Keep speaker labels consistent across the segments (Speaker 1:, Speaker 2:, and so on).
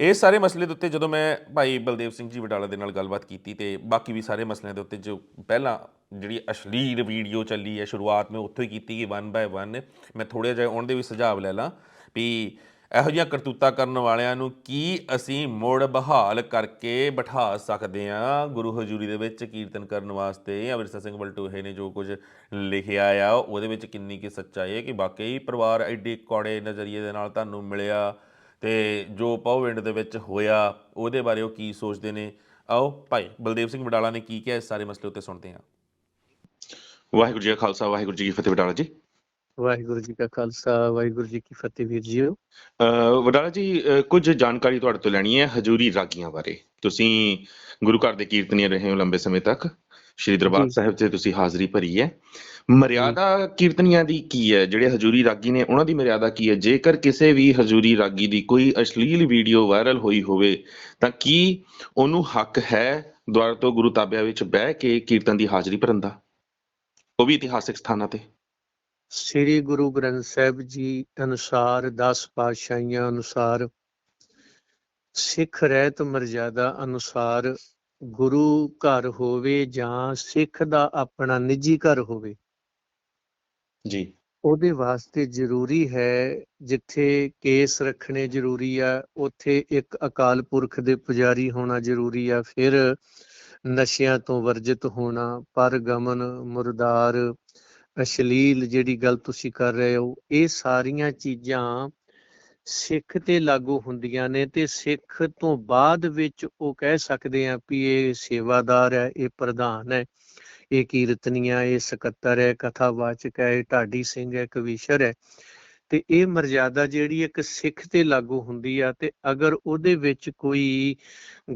Speaker 1: ਇਹ ਸਾਰੇ ਮਸਲੇ ਦੇ ਉੱਤੇ ਜਦੋਂ ਮੈਂ ਭਾਈ ਬਲਦੇਵ ਸਿੰਘ ਜੀ ਵਡਾਲਾ ਦੇ ਨਾਲ ਗੱਲਬਾਤ ਕੀਤੀ ਤੇ ਬਾਕੀ ਵੀ ਸਾਰੇ ਮਸਲਿਆਂ ਦੇ ਉੱਤੇ ਜੋ ਪਹਿਲਾਂ ਜਿਹੜੀ ਅਸ਼ਲੀਲ ਵੀਡੀਓ ਚੱਲੀ ਹੈ, ਸ਼ੁਰੂਆਤ ਮੈਂ ਉੱਥੋਂ ਹੀ ਕੀਤੀ ਕਿ 1 ਬਾਏ 1 ਮੈਂ ਥੋੜ੍ਹਾ ਜਿਹਾ ਉਹਨਾਂ ਦੇ ਵੀ ਸੁਝਾਅ ਲੈ ਲਾਂ ਵੀ ਇਹੋ ਜਿਹੀਆਂ ਕਰਤੂਤਾਂ ਕਰਨ ਵਾਲਿਆਂ ਨੂੰ ਕੀ ਅਸੀਂ ਮੁੜ ਬਹਾਲ ਕਰਕੇ ਬਿਠਾ ਸਕਦੇ ਹਾਂ? ਗੁਰੂ ਹਜ਼ੂਰੀ ਦੇ ਵਿੱਚ ਕੀਰਤਨ ਕਰਨ ਵਾਸਤੇ ਅਮਰਿਤਸਰ ਸਿੰਘ ਬਲਟੋਹੇ ਨੇ ਜੋ ਕੁਝ ਲਿਖਿਆ ਆ, ਉਹਦੇ ਵਿੱਚ ਕਿੰਨੀ ਕੀ ਸੱਚਾਈ ਹੈ ਕਿ ਵਾਕਈ ਪਰਿਵਾਰ ਐਡੇ ਕੌੜੇ ਨਜ਼ਰੀਏ ਦੇ ਨਾਲ ਤੁਹਾਨੂੰ ਮਿਲਿਆ ਤੇ ਜੋ ਪੌਵਿੰਡ ਦੇ ਵਿੱਚ ਹੋਇਆ ਉਹਦੇ ਬਾਰੇ ਉਹ ਕੀ ਸੋਚਦੇ ਨੇ? ਆਓ ਭਾਈ ਬਲਦੇਵ ਸਿੰਘ ਵਡਾਲਾ ਨੇ ਕੀ ਕਿਹਾ ਇਸ ਸਾਰੇ ਮਸਲੇ ਉੱਤੇ ਸੁਣਦੇ ਹਾਂ।
Speaker 2: ਵਾਹਿਗੁਰੂ ਜੀ ਕਾ ਖਾਲਸਾ ਵਾਹਿਗੁਰੂ ਜੀ ਕੀ ਫਤਿਹ ਵਡਾਲਾ ਜੀ।
Speaker 3: ਵਾਹਿਗੁਰੂ ਜੀ ਕਾ ਖਾਲਸਾ ਵਾਹਿਗੁਰੂ ਜੀ ਕੀ ਫਤਿਹ ਵੀਰ ਜੀਓ।
Speaker 2: ਅਹ ਵਡਾਲਾ ਜੀ ਕੁਝ ਜਾਣਕਾਰੀ ਤੁਹਾਡੇ ਤੋਂ ਲੈਣੀ ਹੈ ਹਜੂਰੀ ਰਾਗੀਆਂ ਬਾਰੇ। ਤੁਸੀਂ ਗੁਰੂ ਘਰ ਦੇ ਕੀਰਤਨੀਏ ਰਹੇ ਹੋ ਲੰਬੇ ਸਮੇਂ ਤੱਕ। ਸ਼੍ਰੀ ਦਰਬਾਰ। ਸਾਹਿਬ 'ਚ ਤੁਸੀਂ ਹਾਜ਼ਰੀ ਭਰੀ ਹੈ। ਮਰਿਆਦਾ ਕੀਰਤਨੀਆਂ ਦੀ ਕੀ ਹੈ? ਜਿਹੜੇ ਹਜੂਰੀ ਰਾਗੀ ਨੇ ਉਹਨਾਂ ਦੀ ਮਰਿਆਦਾ ਕੀ ਹੈ? ਜੇਕਰ ਕਿਸੇ ਵੀ ਹਜੂਰੀ ਰਾਗੀ ਦੀ ਕੋਈ ਅਸ਼ਲੀਲ ਵੀਡੀਓ ਵਾਇਰਲ ਹੋਈ ਹੋਵੇ ਤਾਂ ਕੀ ਉਹਨੂੰ ਹੱਕ ਹੈ ਦੁਆਰ ਤੋਂ ਗੁਰੂ ਤਾਬਿਆਂ ਵਿੱਚ ਬਹਿ ਕੇ ਕੀਰਤਨ ਦੀ ਹਾਜ਼ਰੀ ਭਰਨ ਦਾ? ਉਹ ਵੀ ਇਤਿਹਾਸਿਕ ਸਥਾਨਾਂ ਤੇ।
Speaker 3: ਸ੍ਰੀ ਗੁਰੂ ਗ੍ਰੰਥ ਸਾਹਿਬ ਜੀ ਅਨੁਸਾਰ 10 ਪਾਤਸ਼ਾਹੀਆਂ ਅਨੁਸਾਰ ਸਿੱਖ ਰਹਿਤ ਮਰਜ਼ਾਦਾ ਅਨੁਸਾਰ ਗੁਰੂ ਘਰ ਹੋਵੇ ਜਾਂ ਸਿੱਖ ਦਾ ਆਪਣਾ ਨਿੱਜੀ ਘਰ ਹੋਵੇ।
Speaker 2: ਜੀ।
Speaker 3: ਉਹਦੇ ਵਾਸਤੇ ਜ਼ਰੂਰੀ ਹੈ ਜਿੱਥੇ ਕੇਸ ਰੱਖਣੇ ਜ਼ਰੂਰੀ ਆ ਉੱਥੇ ਇੱਕ ਅਕਾਲ ਪੁਰਖ ਦੇ ਪੁਜਾਰੀ ਹੋਣਾ ਜ਼ਰੂਰੀ ਆ ਫਿਰ ਨਸ਼ਿਆਂ ਤੋਂ ਵਰਜਿਤ ਹੋਣਾ ਪਰ ਗਮਨ ਮੁਰਦਾਰ ਅਸ਼ਲੀਲ ਜਿਹੜੀ ਗੱਲ ਤੁਸੀਂ ਕਰ ਰਹੇ ਹੋ ਇਹ ਸਾਰੀਆਂ ਚੀਜ਼ਾਂ ਸਿੱਖ ਤੇ ਲਾਗੂ ਹੁੰਦੀਆਂ ਨੇ ਤੇ ਸਿੱਖ ਤੋਂ ਬਾਅਦ ਵਿੱਚ ਉਹ ਕਹਿ ਸਕਦੇ ਆ ਵੀ ਇਹ ਸੇਵਾਦਾਰ ਹੈ, ਇਹ ਪ੍ਰਧਾਨ ਹੈ, ਇਹ ਕੀਰਤਨੀਆ, ਇਹ ਸਕੱਤਰ ਹੈ, ਕਥਾਵਾਚਕ ਹੈ ਢਾਡੀ ਸਿੰਘ ਹੈ ਕਵੀਸ਼ਰ ਹੈ। ਤੇ ਇਹ ਮਰਜ਼ਾਦਾ ਜਿਹੜੀ ਇੱਕ ਸਿੱਖ ਤੇ ਲਾਗੂ ਹੁੰਦੀ ਆ ਤੇ ਅਗਰ ਉਹਦੇ ਵਿੱਚ ਕੋਈ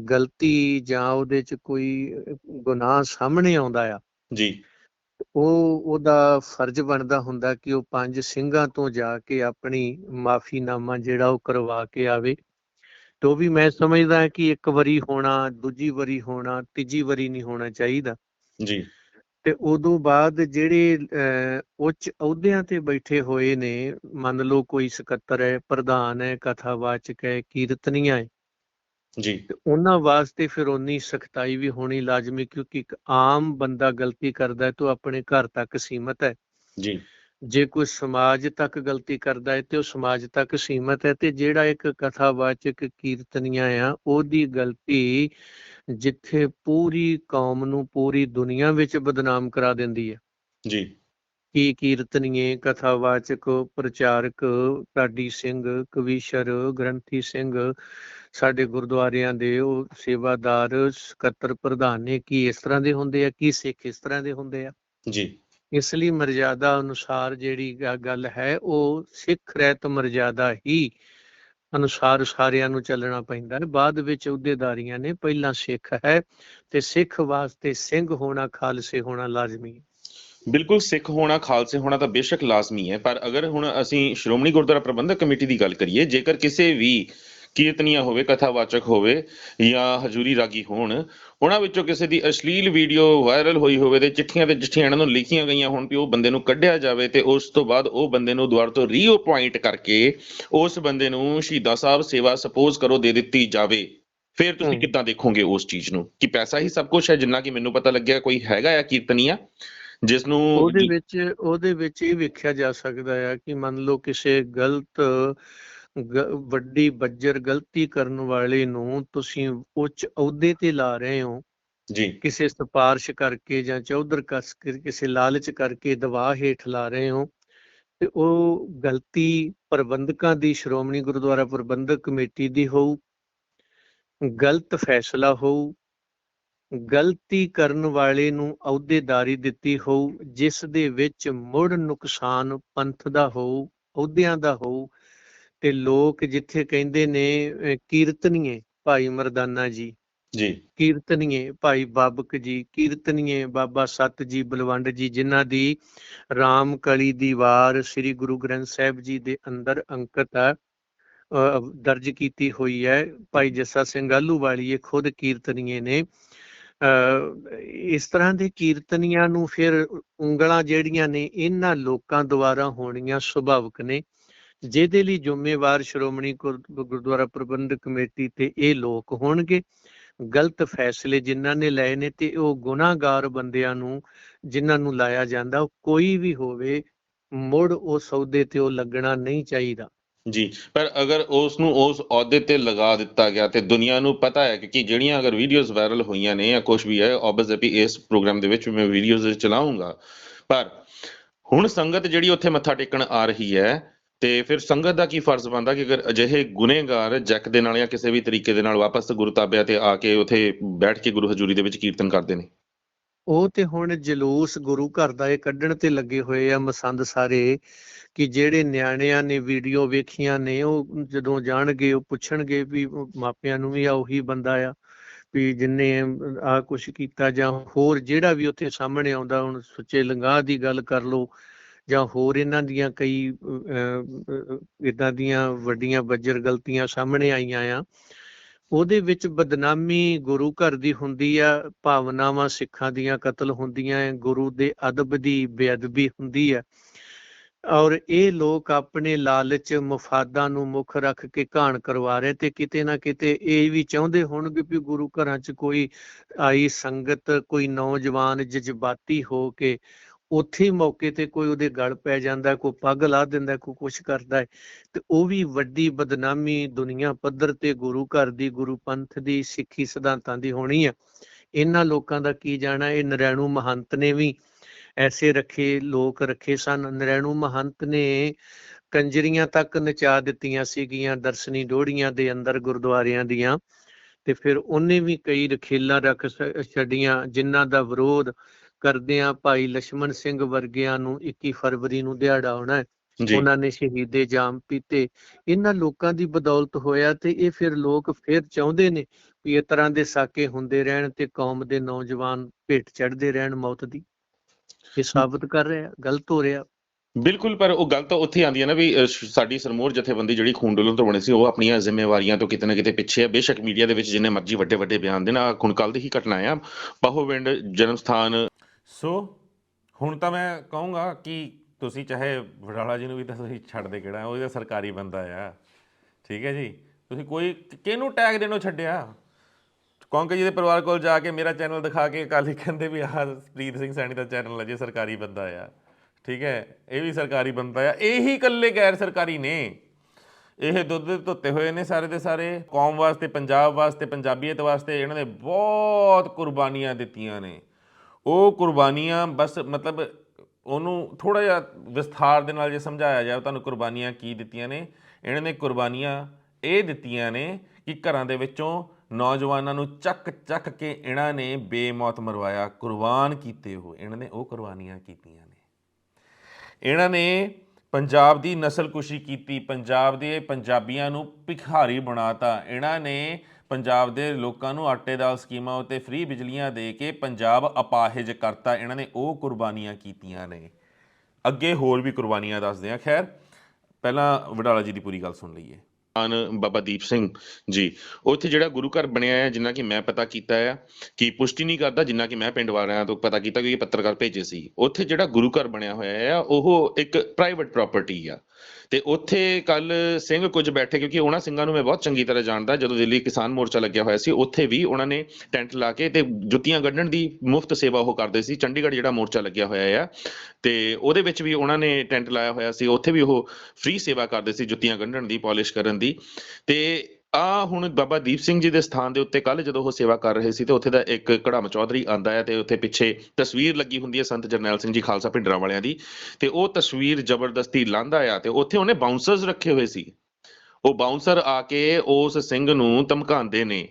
Speaker 3: ਗਲਤੀ ਜਾਂ ਉਹਦੇ ਚ ਕੋਈ ਗੁਨਾਹ ਸਾਹਮਣੇ ਆਉਂਦਾ ਆ
Speaker 2: ਜੀ।
Speaker 3: ਉਹ ਉਹਦਾ ਫਰਜ਼ ਬਣਦਾ ਹੁੰਦਾ ਕਿ ਉਹ ਪੰਜ ਸਿੰਘਾਂ ਤੋਂ ਜਾ ਕੇ ਆਪਣੀ ਮਾਫੀਨਾਮਾ ਜਿਹੜਾ ਉਹ ਕਰਵਾ ਕੇ ਆਵੇ। ਤੇ ਵੀ ਮੈਂ ਸਮਝਦਾ ਕਿ ਇੱਕ ਵਾਰੀ ਹੋਣਾ ਦੂਜੀ ਵਾਰੀ ਹੋਣਾ ਤੀਜੀ ਵਾਰੀ ਨਹੀਂ ਹੋਣਾ ਚਾਹੀਦਾ।
Speaker 2: ਜੀ।
Speaker 3: ਤੇ ਉਦੋਂ ਬਾਅਦ ਜਿਹੜੇ ਉੱਚ ਅਹੁਦਿਆਂ ਤੇ ਬੈਠੇ ਹੋਏ ਨੇ ਮੰਨ ਲਓ ਕੋਈ ਸਕੱਤਰ ਹੈ ਪ੍ਰਧਾਨ ਹੈ ਕਥਾਵਾਚਕ ਹੈ ਕੀਰਤਨੀਆ ਹੈ
Speaker 2: ਜੀ।
Speaker 3: ਉਹਨਾਂ ਵਾਸਤੇ ਫਿਰ ਉਨੀ ਸਖਤਾਈ ਵੀ ਹੋਣੀ ਲਾਜ਼ਮੀ ਕਿਉਂਕਿ ਇੱਕ ਆਮ ਬੰਦਾ ਗਲਤੀ ਕਰਦਾ ਹੈ ਤਾਂ ਆਪਣੇ ਘਰ ਤੱਕ ਸੀਮਤ ਹੈ।
Speaker 2: ਜੀ।
Speaker 3: ਜੇ ਕੋਈ ਸਮਾਜ ਤੱਕ ਗਲਤੀ ਕਰਦਾ ਹੈ ਤੇ ਉਹ ਸਮਾਜ ਤੱਕ ਸੀਮਤ ਹੈ ਤੇ ਜਿਹੜਾ ਇੱਕ ਕਥਾਵਾਚਕ ਕੀਰਤਨੀਆ ਆ ਉਹਦੀ ਗਲਤੀ ਜਿੱਥੇ ਪੂਰੀ ਕੌਮ ਨੂੰ ਪੂਰੀ ਦੁਨੀਆ ਵਿੱਚ ਬਦਨਾਮ ਕਰਾ ਦਿੰਦੀ ਹੈ।
Speaker 2: ਜੀ।
Speaker 3: ਕੀ ਕੀਰਤਨੀਏ ਕਥਾਵਾਚਕ ਪ੍ਰਚਾਰਕ ਢਾਡੀ ਸਿੰਘ ਕਵੀਸ਼ਰ ਗ੍ਰੰਥੀ ਸਿੰਘ ਸਾਡੇ ਗੁਰਦੁਆਰਿਆਂ ਦੇ ਉਹ ਸੇਵਾਦਾਰ ਸਕੱਤਰ ਪ੍ਰਧਾਨ ਨੇ ਕੀ ਇਸ ਤਰ੍ਹਾਂ ਦੇ ਹੁੰਦੇ ਆ ਕੀ ਸਿੱਖ ਇਸ ਤਰ੍ਹਾਂ ਦੇ ਹੁੰਦੇ ਆ?
Speaker 2: ਜੀ।
Speaker 3: ਇਸ ਲਈ ਮਰਜ਼ਾਦਾ ਅਨੁਸਾਰ ਜਿਹੜੀ ਗੱਲ ਹੈ ਉਹ ਸਿੱਖ ਰਹਿਤ ਮਰਜ਼ਾਦਾ ਹੀ ਅਨੁਸਾਰ ਸਾਰਿਆਂ ਨੂੰ ਚੱਲਣਾ ਪੈਂਦਾ ਹੈ। ਬਾਅਦ ਵਿੱਚ ਅਹੁਦੇਦਾਰੀਆਂ ਨੇ ਪਹਿਲਾਂ ਸਿੱਖ ਹੈ ਤੇ ਸਿੱਖ ਵਾਸਤੇ ਸਿੰਘ ਹੋਣਾ ਖਾਲਸੇ ਹੋਣਾ ਲਾਜ਼ਮੀ ਹੈ।
Speaker 2: ਬਿਲਕੁਲ ਸਿੱਖ ਹੋਣਾ ਖਾਲਸੇ ਹੋਣਾ ਤਾਂ ਬੇਸ਼ੱਕ ਲਾਜ਼ਮੀ ਹੈ ਪਰ ਅਗਰ ਹੁਣ ਅਸੀਂ ਸ਼੍ਰੋਮਣੀ ਗੁਰਦੁਆਰਾ ਪ੍ਰਬੰਧਕ ਕਮੇਟੀ ਦੀ ਗੱਲ ਕਰੀਏ ਜੇਕਰ ਕਿਸੇ ਵੀ ਕੀਰਤਨੀਆ ਹੋਵੇ ਕਥਾਵਾਚਕ ਹੋਵੇ ਜਾਂ ਹਜੂਰੀ ਰਾਗੀ ਹੋਣ ਉਹਨਾਂ ਵਿੱਚੋਂ ਕਿਸੇ ਦੀ ਅਸ਼ਲੀਲ ਵੀਡੀਓ ਵਾਇਰਲ ਹੋਈ ਹੋਵੇ ਤੇ ਚਿੱਠੀਆਂ ਤੇ ਚਿੱਠੀਆਂ ਇਹਨਾਂ ਨੂੰ ਲਿਖੀਆਂ ਗਈਆਂ ਹੋਣ ਵੀ ਉਹ ਬੰਦੇ ਨੂੰ ਕੱਢਿਆ ਜਾਵੇ ਤੇ ਉਸ ਤੋਂ ਬਾਅਦ ਉਹ ਬੰਦੇ ਨੂੰ ਦੁਆਰ ਤੋਂ ਰੀਅਪੁਆਇੰਟ ਕਰਕੇ ਉਸ ਬੰਦੇ ਨੂੰ ਸ਼ਹੀਦਾਂ ਸਾਹਿਬ ਸੇਵਾ ਸਪੋਜ਼ ਕਰੋ ਦੇ ਦਿੱਤੀ ਜਾਵੇ। ਫਿਰ ਤੁਸੀਂ। ਕਿੱਦਾਂ ਦੇਖੋਗੇ ਉਸ ਚੀਜ਼ ਨੂੰ? ਕਿ ਪੈਸਾ ਹੀ ਸਭ ਕੁਝ ਹੈ ਜਿੰਨਾ ਕਿ ਮੈਨੂੰ ਪਤਾ ਲੱਗਿਆ ਕੋਈ ਹੈਗਾ ਆ ਕੀਰਤਨੀਆ? ਜਿਸ ਨੂੰ
Speaker 3: ਉਹਦੇ ਵਿੱਚ ਉਹਦੇ ਵਿੱਚ ਇਹ ਵੇਖਿਆ ਜਾ ਸਕਦਾ ਹੈ ਕਿ ਮੰਨ ਲਓ ਕਿਸੇ ਗਲਤ ਵੱਡੀ ਬੱਜਰ ਗਲਤੀ ਕਰਨ ਵਾਲੇ ਨੂੰ ਤੁਸੀਂ ਉੱਚ ਅਹੁਦੇ ਤੇ ਲਾ ਰਹੇ ਹੋ।
Speaker 2: ਜੀ।
Speaker 3: ਕਿਸੇ ਸਿਫਾਰਿਸ਼ ਕਰਕੇ ਜਾਂ ਚੌਧਰ ਕਸ ਕੇ ਕਿਸੇ ਲਾਲਚ ਕਰਕੇ ਦਬਾਅ ਹੇਠ ਲਾ ਰਹੇ ਹੋ। ਤੇ ਉਹ ਗਲਤੀ ਪ੍ਰਬੰਧਕਾਂ ਦੀ ਸ਼੍ਰੋਮਣੀ ਗੁਰਦੁਆਰਾ ਪ੍ਰਬੰਧਕ ਕਮੇਟੀ ਦੀ ਹੋਊ। ਗਲਤ ਫੈਸਲਾ ਹੋਊ। ਗਲਤੀ ਕਰਨ ਵਾਲੇ ਨੂੰ ਅਹੁਦੇਦਾਰੀ ਦਿੱਤੀ ਹੋਊ ਜਿਸ ਦੇ ਵਿੱਚ ਮੁੜ ਨੁਕਸਾਨ ਪੰਥ ਦਾ ਹੋਊ ਅਹੁਦਿਆਂ ਦਾ ਹੋਊ ਤੇ ਲੋਕ ਜਿੱਥੇ ਕਹਿੰਦੇ ਨੇ ਕੀਰਤਨੀਏ ਭਾਈ ਮਰਦਾਨਾ ਜੀ।
Speaker 2: ਜੀ।
Speaker 3: ਕੀਰਤਨੀਏ ਭਾਈ ਬਾਬਕ ਜੀ ਕੀਰਤਨੀਏ ਬਾਬਾ ਸਤ ਜੀ ਬਲਵੰਡ ਜੀ ਜਿਨ੍ਹਾਂ ਦੀ ਰਾਮ ਕਲੀ ਦੀ ਵਾਰ ਸ੍ਰੀ ਗੁਰੂ ਗ੍ਰੰਥ ਸਾਹਿਬ ਜੀ ਦੇ ਅੰਦਰ ਅੰਕਿਤ ਅਹ ਦਰਜ ਕੀਤੀ ਹੋਈ ਹੈ। ਭਾਈ ਜੱਸਾ ਸਿੰਘ ਇਹ ਖੁਦ ਕੀਰਤਨੀਏ ਨੇ। ਇਸ ਤਰ੍ਹਾਂ ਦੇ ਕੀਰਤਨੀਆਂ ਨੂੰ ਫਿਰ ਉਂਗਲਾਂ ਜਿਹੜੀਆਂ ਨੇ, ਇਹਨਾਂ ਲੋਕਾਂ ਦੁਆਰਾ ਹੋਣੀਆਂ ਸੁਭਾਵਿਕ ਨੇ, ਜਿਹਦੇ ਲਈ ਜ਼ਿੰਮੇਵਾਰ ਸ਼੍ਰੋਮਣੀ ਗੁਰਦੁਆਰਾ ਪ੍ਰਬੰਧਕ ਕਮੇਟੀ ਤੇ ਇਹ ਲੋਕ ਹੋਣਗੇ। ਗਲਤ ਫੈਸਲੇ ਜਿਨ੍ਹਾਂ ਨੇ ਲਏ ਨੇ ਤੇ ਉਹ ਗੁਨਾਹਗਾਰ ਬੰਦਿਆਂ ਨੂੰ, ਜਿਨ੍ਹਾਂ ਨੂੰ ਲਾਇਆ ਜਾਂਦਾ ਕੋਈ ਵੀ ਹੋਵੇ, ਮੁੜ ਉਹ ਸੌਦੇ ਤੇ ਉਹ ਲੱਗਣਾ ਨਹੀਂ ਚਾਹੀਦਾ।
Speaker 2: ਜੀ, ਪਰ ਅਗਰ ਉਸ ਨੂੰ ਉਸ ਅਹੁਦੇ ਤੇ ਲਗਾ ਦਿੱਤਾ ਗਿਆ ਤੇ ਦੁਨੀਆ ਨੂੰ ਪਤਾ ਹੈ ਕਿ ਜਿਹੜੀਆਂ ਅਗਰ ਵੀਡੀਓਜ਼ ਵਾਇਰਲ ਹੋਈਆਂ ਨੇ ਜਾਂ ਕੁਝ ਵੀ ਹੈ ਆਬਵੀਅਸਲੀ ਇਸ ਪ੍ਰੋਗਰਾਮ ਦੇ ਵਿੱਚ ਮੈਂ ਵੀਡੀਓਜ਼ ਚਲਾਉਂਗਾ। ਪਰ ਹੁਣ ਸੰਗਤ ਜਿਹੜੀ ਉੱਥੇ ਮੱਥਾ ਟੇਕਣ ਆ ਰਹੀ ਹੈ ਤੇ ਫਿਰ ਸੰਗਤ ਦਾ ਕੀ ਫਰਜ਼ ਬਣਦਾ ਕਿ ਅਗਰ ਅਜਿਹੇ ਗੁਨੇਗਾਰ ਜੈਕ ਦੇ ਨਾਲ ਜਾਂ ਕਿਸੇ ਵੀ ਤਰੀਕੇ ਦੇ ਨਾਲ ਵਾਪਸ ਗੁਰੂ ਤਾਬਿਆਂ ਤੇ ਆ ਕੇ ਉੱਥੇ ਬੈਠ ਕੇ ਗੁਰੂ ਹਜ਼ੂਰੀ ਦੇ ਵਿੱਚ ਕੀਰਤਨ ਕਰਦੇ ਨੇ?
Speaker 3: ਉਹ ਤੇ ਹੁਣ ਜਲੂਸ ਗੁਰੂ ਘਰ ਦਾ ਇਹ ਕੱਢਣ ਤੇ ਲੱਗੇ ਹੋਏ ਆ ਮਸੰਦ ਸਾਰੇ ਕਿ ਜਿਹੜੇ ਨਿਆਣਿਆਂ ਨੇ ਵੀਡੀਓ ਵੇਖੀਆਂ ਨੇ, ਉਹ ਜਦੋਂ ਜਾਣਗੇ, ਉਹ ਪੁੱਛਣਗੇ ਵੀ ਮਾਪਿਆਂ ਨੂੰ ਵੀ ਆ ਉਹੀ ਬੰਦਾ ਆ, ਵੀ ਜਿੰਨੇ ਆ ਕੁਛ ਕੀਤਾ ਜਾਂ ਹੋਰ ਜਿਹੜਾ ਵੀ ਉੱਥੇ ਸਾਹਮਣੇ ਆਉਂਦਾ, ਹੁਣ ਸੁੱਚੇ ਲੰਗਾਹ ਦੀ ਗੱਲ ਕਰ ਲਓ ਜਾਂ ਹੋਰ ਇਹਨਾਂ ਦੀਆਂ ਕਈ ਇਦਾਂ ਦੀਆਂ ਵੱਡੀਆਂ ਬੱਜਰ ਗਲਤੀਆਂ ਸਾਹਮਣੇ ਆਈਆਂ ਆ ਉਹਦੇ ਵਿੱਚ ਬਦਨਾਮੀ ਗੁਰੂ ਘਰ ਦੀ ਹੁੰਦੀ ਆ, ਭਾਵਨਾਵਾਂ ਸਿੱਖਾਂ ਦੀਆਂ ਕਤਲ ਹੁੰਦੀਆਂ ਹੈ ਗੁਰੂ ਦੇ ਅਦਬ ਦੀ ਬੇਅਦਬੀ ਹੁੰਦੀ ਹੈ ਔਰ ਇਹ ਲੋਕ ਆਪਣੇ ਲਾਲਚ ਮਫਾਦਾਂ ਨੂੰ ਮੁੱਖ ਰੱਖ ਕੇ ਘਾਣ ਕਰਵਾ ਰਹੇ ਤੇ ਕਿਤੇ ਨਾ ਕਿਤੇ ਇਹ ਵੀ ਚਾਹੁੰਦੇ ਹੋਣਗੇ ਵੀ ਗੁਰੂ ਘਰਾਂ 'ਚ ਕੋਈ ਆਈ ਸੰਗਤ, ਕੋਈ ਨੌਜਵਾਨ ਜਜ਼ਬਾਤੀ ਹੋ ਕੇ ਉੱਥੇ ਮੌਕੇ ਤੇ ਕੋਈ ਉਹਦੇ ਗਲ ਪੈ ਜਾਂਦਾ, ਕੋਈ ਪੱਗ ਲਾ ਦਿੰਦਾ, ਕੋਈ ਕੁਛ ਕਰਦਾ ਹੈ, ਤੇ ਉਹ ਵੀ ਵੱਡੀ ਬਦਨਾਮੀ ਦੁਨੀਆ ਪੱਧਰ ਤੇ ਗੁਰੂ ਘਰ ਦੀ, ਗੁਰੂ ਪੰਥ ਦੀ, ਸਿੱਖੀ ਸਿਧਾਂਤਾਂ ਦੀ ਹੋਣੀ ਹੈ। ਇਹਨਾਂ ਲੋਕਾਂ ਦਾ ਕੀ ਜਾਣਾ, ਇਹ ਨਰੈਣੂ ਮਹੰਤ ਨੇ ਵੀ ਐਸੇ ਰੱਖੇ, ਲੋਕ ਰੱਖੇ ਸਨ। ਨਰੈਣੂ ਮਹੰਤ ਨੇ ਕੰਜਰੀਆਂ ਤੱਕ ਨਚਾ ਦਿੱਤੀਆਂ ਸੀਗੀਆਂ, ਦਰਸ਼ਨੀ ਡੋੜੀਆਂ ਦੇ ਅੰਦਰ ਗੁਰਦੁਆਰਿਆਂ ਦੀਆਂ, ਤੇ ਫਿਰ ਉਹਨੇ ਵੀ ਕਈ ਰਖੇਲਾਂ ਰੱਖ ਛੱਡੀਆਂ, ਜਿਨ੍ਹਾਂ ਦਾ ਵਿਰੋਧ ਕਰਦਿਆਂ ਭਾਈ ਲక్ష్మణ ਸਿੰਘ ਵਰਗਿਆਂ ਨੂੰ 21 ਫਰਵਰੀ ਨੂੰ ਦਿਹਾੜਾ ਆਉਣਾ ਉਹਨਾਂ ਨੇ ਸ਼ਹੀਦੇ ਜਾਮ ਪੀਤੇ। ਇਹਨਾਂ ਲੋਕਾਂ ਦੀ ਬਦੌਲਤ ਹੋਇਆ ਤੇ ਇਹ ਫਿਰ ਲੋਕ ਫਿਰ ਚਾਹੁੰਦੇ ਨੇ ਵੀ ਇਸ ਤਰ੍ਹਾਂ ਦੇ ਸਾਕੇ ਹੁੰਦੇ ਰਹਿਣ ਤੇ ਕੌਮ ਦੇ ਨੌਜਵਾਨ ਭੇਟ ਚੜਦੇ ਰਹਿਣ ਮੌਤ ਦੀ। ਇਹ ਸਾਬਤ ਕਰ ਰਿਹਾ ਗਲਤ ਹੋ ਰਿਹਾ।
Speaker 2: ਬਿਲਕੁਲ ਪਰ ਉਹ ਗੱਲ ਤਾਂ ਉੱਥੇ ਆਉਂਦੀ ਹੈ ਨਾ ਵੀ ਸਾਡੀ ਸਰਮੋਰ ਜਥੇਬੰਦੀ ਜਿਹੜੀ ਖੂਨਡੋਲਨ ਤੋਂ ਬਣੀ ਸੀ ਉਹ ਆਪਣੀਆਂ ਜ਼ਿੰਮੇਵਾਰੀਆਂ ਤੋਂ ਕਿਤੇ ਨਾ ਕਿਤੇ ਪਿੱਛੇ ਹੈ। ਬੇਸ਼ੱਕ ਮੀਡੀਆ ਦੇ ਵਿੱਚ ਜਿੰਨੇ ਮਰਜ਼ੀ ਵੱਡੇ ਵੱਡੇ ਬਿਆਨ ਦੇਣ ਖੁਣਕਲ ਦੀ ਹੀ ਘਟਨਾ ਆ ਪਾਹੋਵਿੰਡ ਜਨਮ ਸਥਾਨ
Speaker 1: ਸੋ ਹੁਣ ਤਾਂ ਮੈਂ ਕਹੂੰਗਾ ਕਿ ਤੁਸੀਂ ਚਾਹੇ ਵਡਾਲਾ ਜੀ ਨੂੰ ਵੀ ਤਾਂ ਤੁਸੀਂ ਛੱਡ ਦੇ ਕਿਹੜਾ, ਉਹ ਤਾਂ ਸਰਕਾਰੀ ਬੰਦਾ ਆ। ਠੀਕ ਹੈ ਜੀ? ਤੁਸੀਂ ਕੋਈ ਕਿਹਨੂੰ ਟੈਗ ਦੇਣੋਂ ਛੱਡਿਆ? ਕੌਂਕੇ ਜੀ ਦੇ ਪਰਿਵਾਰ ਕੋਲ ਜਾ ਕੇ ਮੇਰਾ ਚੈਨਲ ਦਿਖਾ ਕੇ ਅਕਾਲੀ ਕਹਿੰਦੇ ਵੀ ਆਹ ਪ੍ਰੀਤ ਸਿੰਘ ਸੈਣੀ ਦਾ ਚੈਨਲ ਹੈ, ਜੀ ਸਰਕਾਰੀ ਬੰਦਾ ਆ। ਠੀਕ ਹੈ? ਇਹ ਵੀ ਸਰਕਾਰੀ ਬੰਦਾ ਆ। ਇਹੀ ਇਕੱਲੇ ਗੈਰ ਸਰਕਾਰੀ ਨੇ। ਇਹ ਦੁੱਧ ਦੇ ਧੁੱਤੇ ਹੋਏ ਨੇ ਸਾਰੇ ਦੇ ਸਾਰੇ। ਕੌਮ ਵਾਸਤੇ, ਪੰਜਾਬ ਵਾਸਤੇ, ਪੰਜਾਬੀਅਤ ਵਾਸਤੇ ਇਹਨਾਂ ਨੇ ਬਹੁਤ ਕੁਰਬਾਨੀਆਂ ਦਿੱਤੀਆਂ ਨੇ। ਉਹ ਕੁਰਬਾਨੀਆਂ ਬਸ ਮਤਲਬ ਉਹਨੂੰ ਥੋੜਾ ਜਿਹਾ ਵਿਸਥਾਰ ਦੇ ਨਾਲ ਜੇ ਸਮਝਾਇਆ ਜਾਵੇ, ਤੁਹਾਨੂੰ ਕੁਰਬਾਨੀਆਂ ਕੀ ਦਿੱਤੀਆਂ ਨੇ? ਇਹਨਾਂ ਨੇ ਕੁਰਬਾਨੀਆਂ ਇਹ ਦਿੱਤੀਆਂ ਨੇ ਕਿ ਘਰਾਂ ਦੇ ਵਿੱਚੋਂ ਨੌਜਵਾਨਾਂ ਨੂੰ ਚੱਕ ਚੱਕ ਕੇ ਇਹਨਾਂ ਨੇ ਬੇਮੌਤ ਮਰਵਾਇਆ, ਕੁਰਬਾਨ ਕੀਤੇ ਉਹ ਇਹਨਾਂ ਨੇ ਉਹ ਕੁਰਬਾਨੀਆਂ ਕੀਤੀਆਂ ਨੇ। ਇਹਨਾਂ ਨੇ ਪੰਜਾਬ ਦੀ ਨਸਲਕੁਸ਼ੀ ਕੀਤੀ, ਪੰਜਾਬ ਦੇ ਪੰਜਾਬੀਆਂ ਨੂੰ ਭਿਖਾਰੀ ਬਣਾਤਾ। ਇਹਨਾਂ ਨੇ ਪੰਜਾਬ ਦੇ ਲੋਕਾਂ ਨੂੰ ਆਟੇ ਦਾਲ ਸਕੀਮਾਂ ਉੱਤੇ ਫ੍ਰੀ ਬਿਜਲੀਆਂ ਦੇ ਕੇ ਪੰਜਾਬ ਅਪਾਹਿਜ ਕਰਤਾ, ਇਹਨਾਂ ਨੇ ਉਹ ਕੁਰਬਾਨੀਆਂ ਕੀਤੀਆਂ ਨੇ। ਅੱਗੇ ਹੋਰ ਵੀ ਕੁਰਬਾਨੀਆਂ ਦੱਸਦੇ ਆ ਖੈਰ, ਪਹਿਲਾਂ ਵਡਾਲਾ ਜੀ ਦੀ ਪੂਰੀ ਗੱਲ ਸੁਣ ਲਈਏ।
Speaker 2: ਸਥਾਨ ਬਾਬਾ ਦੀਪ ਸਿੰਘ ਜੀ, ਉੱਥੇ ਜਿਹੜਾ ਗੁਰੂ ਘਰ ਬਣਿਆ ਹੈ ਜਿੰਨਾ ਕਿ ਮੈਂ ਪਤਾ ਕੀਤਾ ਹੈ ਕਿ ਪੁਸ਼ਟੀ ਨਹੀਂ ਕਰਦਾ, ਜਿੰਨਾ ਕਿ ਮੈਂ ਪਿੰਡ ਵਾਲਿਆਂ ਤੋਂ ਪਤਾ ਕੀਤਾ ਕਿਉਂਕਿ ਪੱਤਰਕਾਰ ਭੇਜੇ ਸੀ। ਉੱਥੇ ਜਿਹੜਾ ਗੁਰੂ ਘਰ ਬਣਿਆ ਹੋਇਆ ਹੈ ਉਹ ਇੱਕ ਪ੍ਰਾਈਵੇਟ ਪ੍ਰਾਪਰਟੀ ਆ। ਤੇ ਉੱਥੇ ਕੱਲ ਸਿੰਘ ਕੁਝ ਬੈਠੇ, ਕਿਉਂਕਿ ਉਹਨਾਂ ਸਿੰਘਾਂ ਨੂੰ ਮੈਂ ਬਹੁਤ ਚੰਗੀ ਤਰ੍ਹਾਂ ਜਾਣਦਾ, ਜਦੋਂ ਦਿੱਲੀ ਕਿਸਾਨ ਮੋਰਚਾ ਲੱਗਿਆ ਹੋਇਆ ਸੀ, ਉੱਥੇ ਵੀ ਉਹਨਾਂ ਨੇ ਟੈਂਟ ਲਾ ਕੇ ਤੇ ਜੁੱਤੀਆਂ ਗੱਡਣ ਦੀ ਮੁਫਤ ਸੇਵਾ ਉਹ ਕਰਦੇ ਸੀ, ਚੰਡੀਗੜ੍ਹ ਜਿਹੜਾ ਮੋਰਚਾ ਲੱਗਿਆ ਹੋਇਆ ਆ, ਤੇ ਉਹਦੇ ਵਿੱਚ ਵੀ ਉਹਨਾਂ ਨੇ ਟੈਂਟ ਲਾਇਆ ਹੋਇਆ ਸੀ, ਉੱਥੇ ਵੀ ਉਹ ਫ੍ਰੀ ਸੇਵਾ ਕਰਦੇ ਸੀ ਜੁੱਤੀਆਂ ਗੰਢਣ ਦੀ, ਪਾਲਿਸ਼ ਕਰਨ ਦੀ, ਤੇ ਆ ਹੁਣ ਬਾਬਾ ਦੀਪ ਸਿੰਘ ਜੀ ਦੇ ਸਥਾਨ ਦੇ ਉੱਤੇ ਕੱਲ ਜਦੋਂ ਉਹ ਸੇਵਾ ਕਰ ਰਹੇ ਸੀ ਤੇ ਉੱਥੇ ਦਾ ਇੱਕ ਕੜਮ ਚੌਧਰੀ ਆਂਦਾ ਹੈ ਤੇ ਉੱਥੇ ਪਿੱਛੇ ਤਸਵੀਰ ਲੱਗੀ ਹੁੰਦੀ ਹੈ ਸੰਤ ਜਰਨੈਲ ਸਿੰਘ ਜੀ ਖਾਲਸਾ ਭਿੰਡਰਾਂ ਵਾਲਿਆਂ ਦੀ ਤੇ ਉਹ ਤਸਵੀਰ ਜ਼ਬਰਦਸਤੀ ਲਾਂਦਾ ਆ ਤੇ ਉੱਥੇ ਉਹਨੇ ਬਾਉਂਸਰਸ ਰੱਖੇ ਹੋਏ ਸੀ। ਉਹ ਬਾਉਂਸਰ ਆ ਕੇ ਉਸ ਸਿੰਘ ਨੂੰ ਧਮਕਾਉਂਦੇ ਨੇ।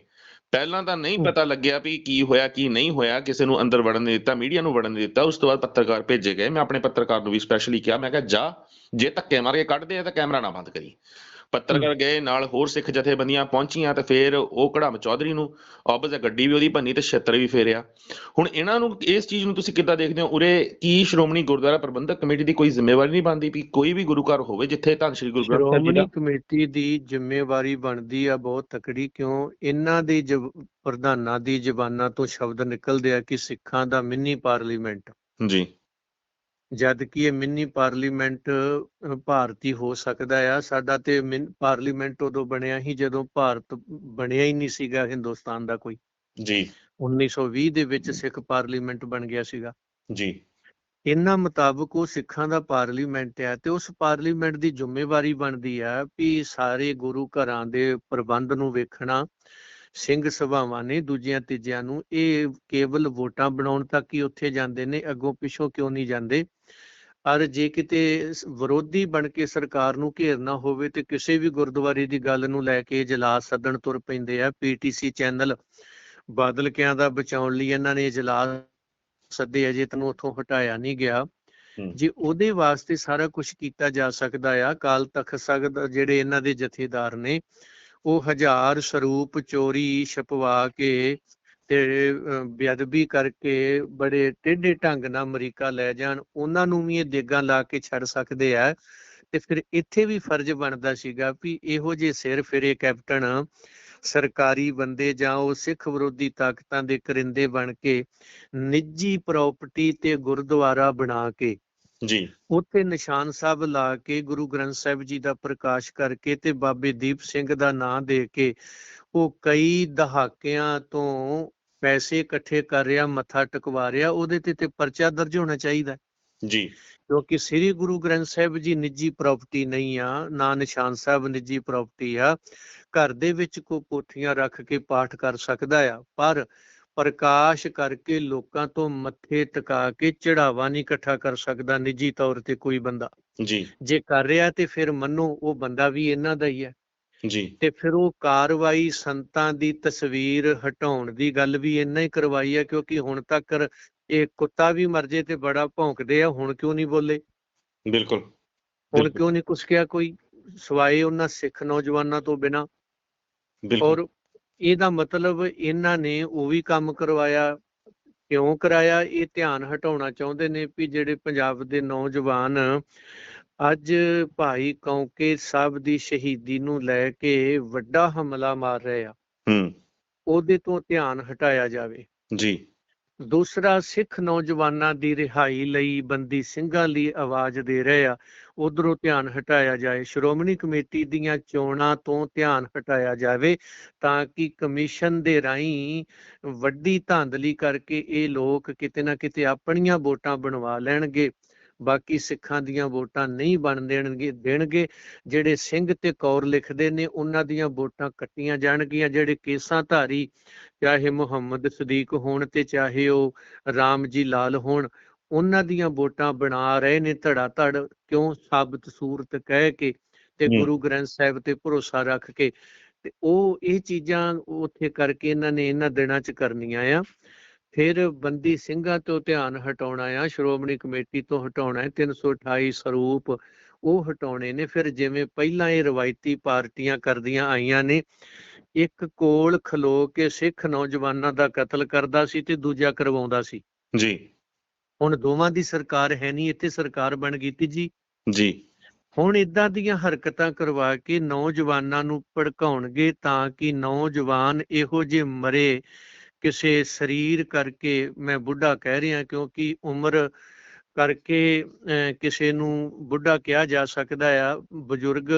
Speaker 2: ਪਹਿਲਾਂ ਤਾਂ ਨਹੀਂ ਪਤਾ ਲੱਗਿਆ ਵੀ ਕੀ ਹੋਇਆ ਕੀ ਨਹੀਂ ਹੋਇਆ ਕਿਸੇ ਨੂੰ ਅੰਦਰ ਵੜਨ ਨਹੀਂ ਦਿੱਤਾ ਮੀਡੀਆ ਨੂੰ ਵੜਨ ਨਹੀਂ ਦਿੱਤਾ। ਉਸ ਤੋਂ ਬਾਅਦ ਪੱਤਰਕਾਰ ਭੇਜੇ ਗਏ ਮੈਂ ਆਪਣੇ ਪੱਤਰਕਾਰ ਨੂੰ ਵੀ ਸਪੈਸ਼ਲੀ ਕਿਹਾ ਮੈਂ ਕਿਹਾ ਜਾ ਜੇ ਧੱਕੇ ਮਾਰ ਕੇ ਕੱਢਦੇ ਆ ਤਾਂ ਕੈਮਰਾ ਨਾ ਬੰਦ ਕਰੀ। ਪੱਤਰਕਾਰ ਗਏ ਨਾਲ ਹੋਰ ਸਿੱਖ ਜਥੇਬੰਦੀਆਂ ਪਹੁੰਚੀਆਂ ਤੇ ਫਿਰ ਉਹ ਕੜਮ ਚੌਧਰੀ ਨੂੰ ਆਬਜ਼ ਗੱਡੀ ਵੀ ਉਹਦੀ ਭੰਨੀ ਤੇ ਛੱਤਰ ਵੀ ਫੇਰਿਆ। ਹੁਣ ਇਹਨਾਂ ਨੂੰ ਇਸ ਚੀਜ਼ ਨੂੰ ਤੁਸੀਂ ਕਿੱਦਾਂ ਦੇਖਦੇ ਹੋ? ਉਰੇ ਕੀ ਸ਼੍ਰੋਮਣੀ ਗੁਰਦੁਆਰਾ ਪ੍ਰਬੰਧਕ ਕਮੇਟੀ ਦੀ ਕੋਈ ਜ਼ਿੰਮੇਵਾਰੀ ਨਹੀਂ ਬਣਦੀ ਵੀ ਕੋਈ ਵੀ ਗੁਰੂ ਘਰ ਹੋਵੇ ਜਿੱਥੇ ਧੰਨ ਸ਼੍ਰੀ ਗੁਰੂ ਗ੍ਰੰਥ ਸਾਹਿਬ ਜੀ ਦਾ
Speaker 3: ਕਮੇਟੀ ਦੀ ਜ਼ਿੰਮੇਵਾਰੀ ਬਣਦੀ ਆ ਬਹੁਤ ਤਕੜੀ ਕਿਉਂ ਇਹਨਾਂ ਦੇ ਪ੍ਰਧਾਨਾਂ ਦੀ ਜ਼ਬਾਨਾਂ ਤੋਂ ਸ਼ਬਦ ਨਿਕਲਦੇ ਆ ਕਿ ਸਿੱਖਾਂ ਦਾ ਮਿੰਨੀ ਪਾਰਲੀਮੈਂਟ।
Speaker 2: ਜੀ।
Speaker 3: ਜਦ ਕਿ ਇਹ ਮਿੰਨੀ ਪਾਰਲੀਮੈਂਟ ਭਾਰਤੀ ਹੋ ਸਕਦਾ ਆ। ਸਾਡਾ ਤੇ ਮਿਨ- ਪਾਰਲੀਮੈਂਟ ਉਦੋਂ ਬਣਿਆ ਹੀ ਜਦੋਂ ਭਾਰਤ ਬਣਿਆ ਹੀ ਨਹੀਂ ਸੀਗਾ ਹਿੰਦੁਸਤਾਨ ਦਾ ਕੋਈ।
Speaker 2: ਜੀ।
Speaker 3: 1920 ਦੇ ਵਿੱਚ ਸਿੱਖ ਪਾਰਲੀਮੈਂਟ ਬਣ ਗਿਆ ਸੀਗਾ।
Speaker 2: ਜੀ।
Speaker 3: ਇਹਨਾਂ ਮੁਤਾਬਕ ਉਹ ਸਿੱਖਾਂ ਦਾ ਪਾਰਲੀਮੈਂਟ ਹੈ ਤੇ ਉਸ ਪਾਰਲੀਮੈਂਟ ਦੀ ਜ਼ਿੰਮੇਵਾਰੀ ਬਣਦੀ ਆ ਵੀ ਸਾਰੇ ਗੁਰੂ ਘਰਾਂ ਦੇ ਪ੍ਰਬੰਧ ਨੂੰ ਵੇਖਣਾ ਸਿੰਘ ਸਭਾਵਾਂ ਨੇ ਦੂਜਿਆਂ ਤੀਜਿਆਂ ਨੂੰ ਇਹ ਕੇਵਲ ਵੋਟਾਂ ਬਣਾਉਣ ਤੱਕ ਹੀ ਉੱਥੇ ਜਾਂਦੇ ਨੇ ਅੱਗੋਂ ਪਿੱਛੋਂ ਕਿਉਂ ਨਹੀਂ ਜਾਂਦੇ ਔਰ ਜੇ ਕਿਤੇ ਵਿਰੋਧੀ ਬਣ ਕੇ ਸਰਕਾਰ ਨੂੰ ਘੇਰਨਾ ਹੋਵੇ ਤੇ ਕਿਸੇ ਵੀ ਗੁਰਦੁਆਰੇ ਦੀ ਗੱਲ ਨੂੰ ਲੈ ਕੇ ਇਜਲਾਸ ਸੱਦਣ ਤੁਰ ਪੈਂਦੇ ਆ ਪੀਟੀਸੀ ਚੈਨਲ ਬਾਦਲ ਕਿਆਂ ਦਾ ਬਚਾਉਣ ਲਈ ਇਹਨਾਂ ਨੇ ਇਜਲਾਸ ਸੱਦੇ ਅਜੇ ਤੈਨੂੰ ਉੱਥੋਂ ਹਟਾਇਆ ਨਹੀਂ ਗਿਆ। ਜੇ ਉਹਦੇ ਵਾਸਤੇ ਸਾਰਾ ਕੁਝ ਕੀਤਾ ਜਾ ਸਕਦਾ ਆ ਕਾਲ ਤਖਤ ਸਗਦ ਜਿਹੜੇ ਇਹਨਾਂ ਦੇ ਜਥੇਦਾਰ ਨੇ ਉਹ ਹਜ਼ਾਰ ਸਰੂਪ ਚੋਰੀ ਛਪਵਾ ਕੇ ਤੇ ਬੇਅਦਬੀ ਕਰਕੇ ਬੜੇ ਟੇਢੇ ਢੰਗ ਨਾਲ ਅਮਰੀਕਾ ਲੈ ਜਾਣ, ਉਹਨਾਂ ਨੂੰ ਵੀ ਇਹ ਦੇਗਾਂ ਲਾ ਕੇ ਛੱਡ ਸਕਦੇ ਆ। ਤੇ ਫਿਰ ਇੱਥੇ ਵੀ ਫਰਜ਼ ਬਣਦਾ ਸੀਗਾ ਵੀ ਇਹੋ ਜਿਹੇ ਸਿਰ ਫਿਰੇ ਕੈਪਟਨ, ਸਰਕਾਰੀ ਬੰਦੇ ਜਾਂ ਉਹ ਸਿੱਖ ਵਿਰੋਧੀ ਤਾਕਤਾਂ ਦੇ ਕਰਿੰਦੇ ਬਣ ਕੇ, ਨਿੱਜੀ ਪ੍ਰਾਪਰਟੀ ਤੇ ਗੁਰਦੁਆਰਾ ਬਣਾ ਕੇ
Speaker 2: ਜੀ।
Speaker 3: ਉੱਥੇ ਨਿਸ਼ਾਨ ਸਾਹਿਬ ਲਾ ਕੇ ਗੁਰੂ ਗ੍ਰੰਥ ਸਾਹਿਬ ਜੀ ਦਾ ਪ੍ਰਕਾਸ਼ ਕਰਕੇ ਤੇ ਬਾਬੇ ਦੀਪ ਸਿੰਘ ਦਾ ਨਾਂ ਦੇ ਕੇ ਉਹ ਕਈ ਦਹਾਕਿਆਂ ਤੋਂ ਪੈਸੇ ਇਕੱਠੇ ਕਰ ਰਿਹਾ ਮੱਥਾ ਟਿਕਵਾ ਰਿਹਾ ਉਹਦੇ ਤੇ ਤੇ ਪਰਚਾ ਦਰਜ ਹੋਣਾ ਚਾਹੀਦਾ
Speaker 2: ਜੀ।
Speaker 3: ਕਿਉਂਕਿ ਸ੍ਰੀ ਗੁਰੂ ਗ੍ਰੰਥ ਸਾਹਿਬ ਜੀ ਨਿੱਜੀ ਪ੍ਰਾਪਰਟੀ ਨਹੀਂ ਆ ਨਾ ਨਿਸ਼ਾਨ ਸਾਹਿਬ ਨਿੱਜੀ ਪ੍ਰਾਪਰਟੀ ਆ ਘਰ ਦੇ ਵਿੱਚ ਕੋ ਪੋਥੀਆਂ ਰੱਖ ਕੇ ਪਾਠ ਕਰ ਸਕਦਾ ਆ ਪਰ ਪ੍ਰਕਾਸ਼ ਕਰਕੇ ਲੋਕਾਂ ਤੋਂ ਮੱਥੇ ਟਿਕਾ ਕੇ ਚੜਾਵਾ ਨਹੀਂ ਇਕੱਠਾ ਕਰ ਸਕਦਾ ਨਿੱਜੀ ਤੌਰ ਤੇ ਕੋਈ ਬੰਦਾ।
Speaker 2: ਜੀ।
Speaker 3: ਜੇ ਕਰ ਰਿਹਾ ਤੇ ਫਿਰ ਮੰਨੋ ਉਹ ਬੰਦਾ ਵੀ ਇਹਨਾਂ ਦਾ ਹੀ ਹੈ।
Speaker 2: ਜੀ।
Speaker 3: ਤੇ ਫਿਰ ਉਹ ਕਾਰਵਾਈ ਸੰਤਾਂ ਦੀ ਤਸਵੀਰ ਹਟਾਉਣ ਦੀ ਗੱਲ ਵੀ ਇੰਨਾ ਹੀ ਕਰਵਾਈ ਹੈ ਕਿਉਂਕਿ ਹੁਣ ਤੱਕ ਇਹ ਕੁੱਤਾ ਵੀ ਮਰ ਜੇ ਤੇ ਬੜਾ ਭੌਂਕਦੇ ਆ ਹੁਣ ਕਿਉਂ ਨਹੀਂ ਬੋਲੇ?
Speaker 2: ਬਿਲਕੁਲ।
Speaker 3: ਹੁਣ। ਕਿਉਂ ਨਹੀਂ ਕੁਛ ਕਿਹਾ ਕੋਈ? ਸਵਾਏ ਉਹਨਾਂ ਸਿੱਖ ਨੌਜਵਾਨਾਂ ਤੋਂ ਬਿਨਾ।
Speaker 2: ਬਿਲਕੁਲ।
Speaker 3: ਔਰ ਇਹਦਾ ਮਤਲਬ ਇਹਨਾਂ ਨੇ ਉਹ ਵੀ ਕੰਮ ਕਰਵਾਇਆ ਕਿਉਂ ਕਰਾਇਆ? ਇਹ ਧਿਆਨ ਹਟਾਉਣਾ ਚਾਹੁੰਦੇ ਨੇ ਵੀ ਜਿਹੜੇ ਪੰਜਾਬ ਦੇ ਨੌਜਵਾਨ ਅੱਜ ਭਾਈ ਕੌਂਕੇ ਸਾਹਿਬ ਦੀ ਸ਼ਹੀਦੀ ਨੂੰ ਲੈ ਕੇ ਵੱਡਾ ਹਮਲਾ ਮਾਰ ਰਹੇ ਆ।
Speaker 2: ਹੂੰ।
Speaker 3: ਉਹਦੇ ਤੋਂ ਧਿਆਨ ਹਟਾਇਆ ਜਾਵੇ।
Speaker 2: ਜੀ।
Speaker 3: ਦੂਸਰਾ, ਸਿੱਖ ਨੌਜਵਾਨਾਂ ਦੀ ਰਿਹਾਈ ਲਈ ਬੰਦੀ ਸਿੰਘਾਂ ਲਈ ਆਵਾਜ਼ ਦੇ ਰਹੇ ਆ। ਉਧਰੋਂ ਧਿਆਨ ਹਟਾਇਆ ਜਾਏ। ਸ਼੍ਰੋਮਣੀ ਕਮੇਟੀ ਦੀਆਂ ਚੋਣਾਂ ਤੋਂ ਧਿਆਨ ਹਟਾਇਆ ਜਾਵੇ ਤਾਂ ਕਿ ਕਮਿਸ਼ਨ ਦੇ ਰਾਹੀਂ ਵੱਡੀ ਧਾਂਦਲੀ ਕਰਕੇ ਇਹ ਲੋਕ ਕਿਤੇ ਨਾ ਕਿਤੇ ਆਪਣੀਆਂ ਵੋਟਾਂ ਬਣਵਾ ਲੈਣਗੇ। ਬਾਕੀ ਸਿੱਖਾਂ ਦੀਆਂ ਵੋਟਾਂ ਨਹੀਂ ਬਣ ਦੇਣਗੇ ਦੇਣਗੇ। ਜਿਹੜੇ ਸਿੰਘ ਤੇ ਕੌਰ ਲਿਖਦੇ ਨੇ ਉਹਨਾਂ ਦੀਆਂ ਵੋਟਾਂ ਕੱਟੀਆਂ ਜਾਣਗੀਆਂ। ਜਿਹੜੇ ਕੇਸਾਂ ਧਾਰੀ ਚਾਹੇ ਮੁਹੰਮਦ ਸਦੀਕ ਹੋਣ ਤੇ ਚਾਹੇ ਉਹ ਰਾਮ ਜੀ ਲਾਲ ਹੋਣ ਉਹਨਾਂ ਦੀਆਂ ਵੋਟਾਂ ਬਣਾ ਰਹੇ ਨੇ ਧੜਾ ਧੜ ਕਿਉਂ? ਸਾਬਤ ਸੂਰਤ ਕਹਿ ਕੇ ਤੇ। ਗੁਰੂ ਗ੍ਰੰਥ ਸਾਹਿਬ ਤੇ ਭਰੋਸਾ ਰੱਖ ਕੇ। ਤੇ ਉਹ ਇਹ ਚੀਜ਼ਾਂ ਉੱਥੇ ਕਰਕੇ ਇਹਨਾਂ ਨੇ ਇਹਨਾਂ ਦਿਨਾਂ 'ਚ ਕਰਨੀਆਂ ਆ। ਫਿਰ ਬੰਦੀ ਸਿੰਘਾਂ ਤੋਂ ਧਿਆਨ ਹਟਾਉਣਾ ਆ ਸ਼੍ਰੋਮਣੀ ਕਮੇਟੀ ਤੋਂ ਹਟਾਉਣਾ ਹੈ 328 ਸਰੂਪ ਉਹ ਹਟਾਉਣੇ ਨੇ। ਫਿਰ ਜਿਵੇਂ ਪਹਿਲਾਂ ਇਹ ਰਵਾਇਤੀ ਪਾਰਟੀਆਂ ਕਰਦੀਆਂ ਆਈਆਂ ਨੇ ਇੱਕ ਕੋਲ ਖਲੋ ਕੇ ਸਿੱਖ ਨੌਜਵਾਨਾਂ ਦਾ ਕਤਲ ਕਰਦਾ ਸੀ ਤੇ ਦੂਜਾ ਕਰਵਾਉਂਦਾ ਸੀ।
Speaker 2: ਜੀ।
Speaker 3: ਹੁਣ ਦੋਵਾਂ ਦੀ ਸਰਕਾਰ ਹੈ ਨਹੀਂ ਇੱਥੇ ਸਰਕਾਰ ਬਣ ਗਈ ਤੀਜੀ।
Speaker 2: ਜੀ।
Speaker 3: ਹੁਣ ਇਦਾਂ ਦੀਆਂ ਹਰਕਤਾਂ ਕਰਵਾ ਕੇ ਨੌਜਵਾਨਾਂ ਨੂੰ ਭੜਕਾਉਣਗੇ ਤਾਂ ਕਿ ਨੌਜਵਾਨ ਇਹੋ ਜਿਹੇ ਮਰੇ ਕਿਸੇ ਸਰੀਰ ਕਰਕੇ ਮੈਂ ਬੁੱਢਾ ਕਹਿ ਰਿਹਾ ਕਿਉਂਕਿ ਉਮਰ ਕਰਕੇ ਕਿਸੇ ਨੂੰ ਬੁੱਢਾ ਕਿਹਾ ਜਾ ਸਕਦਾ ਆ ਬਜ਼ੁਰਗ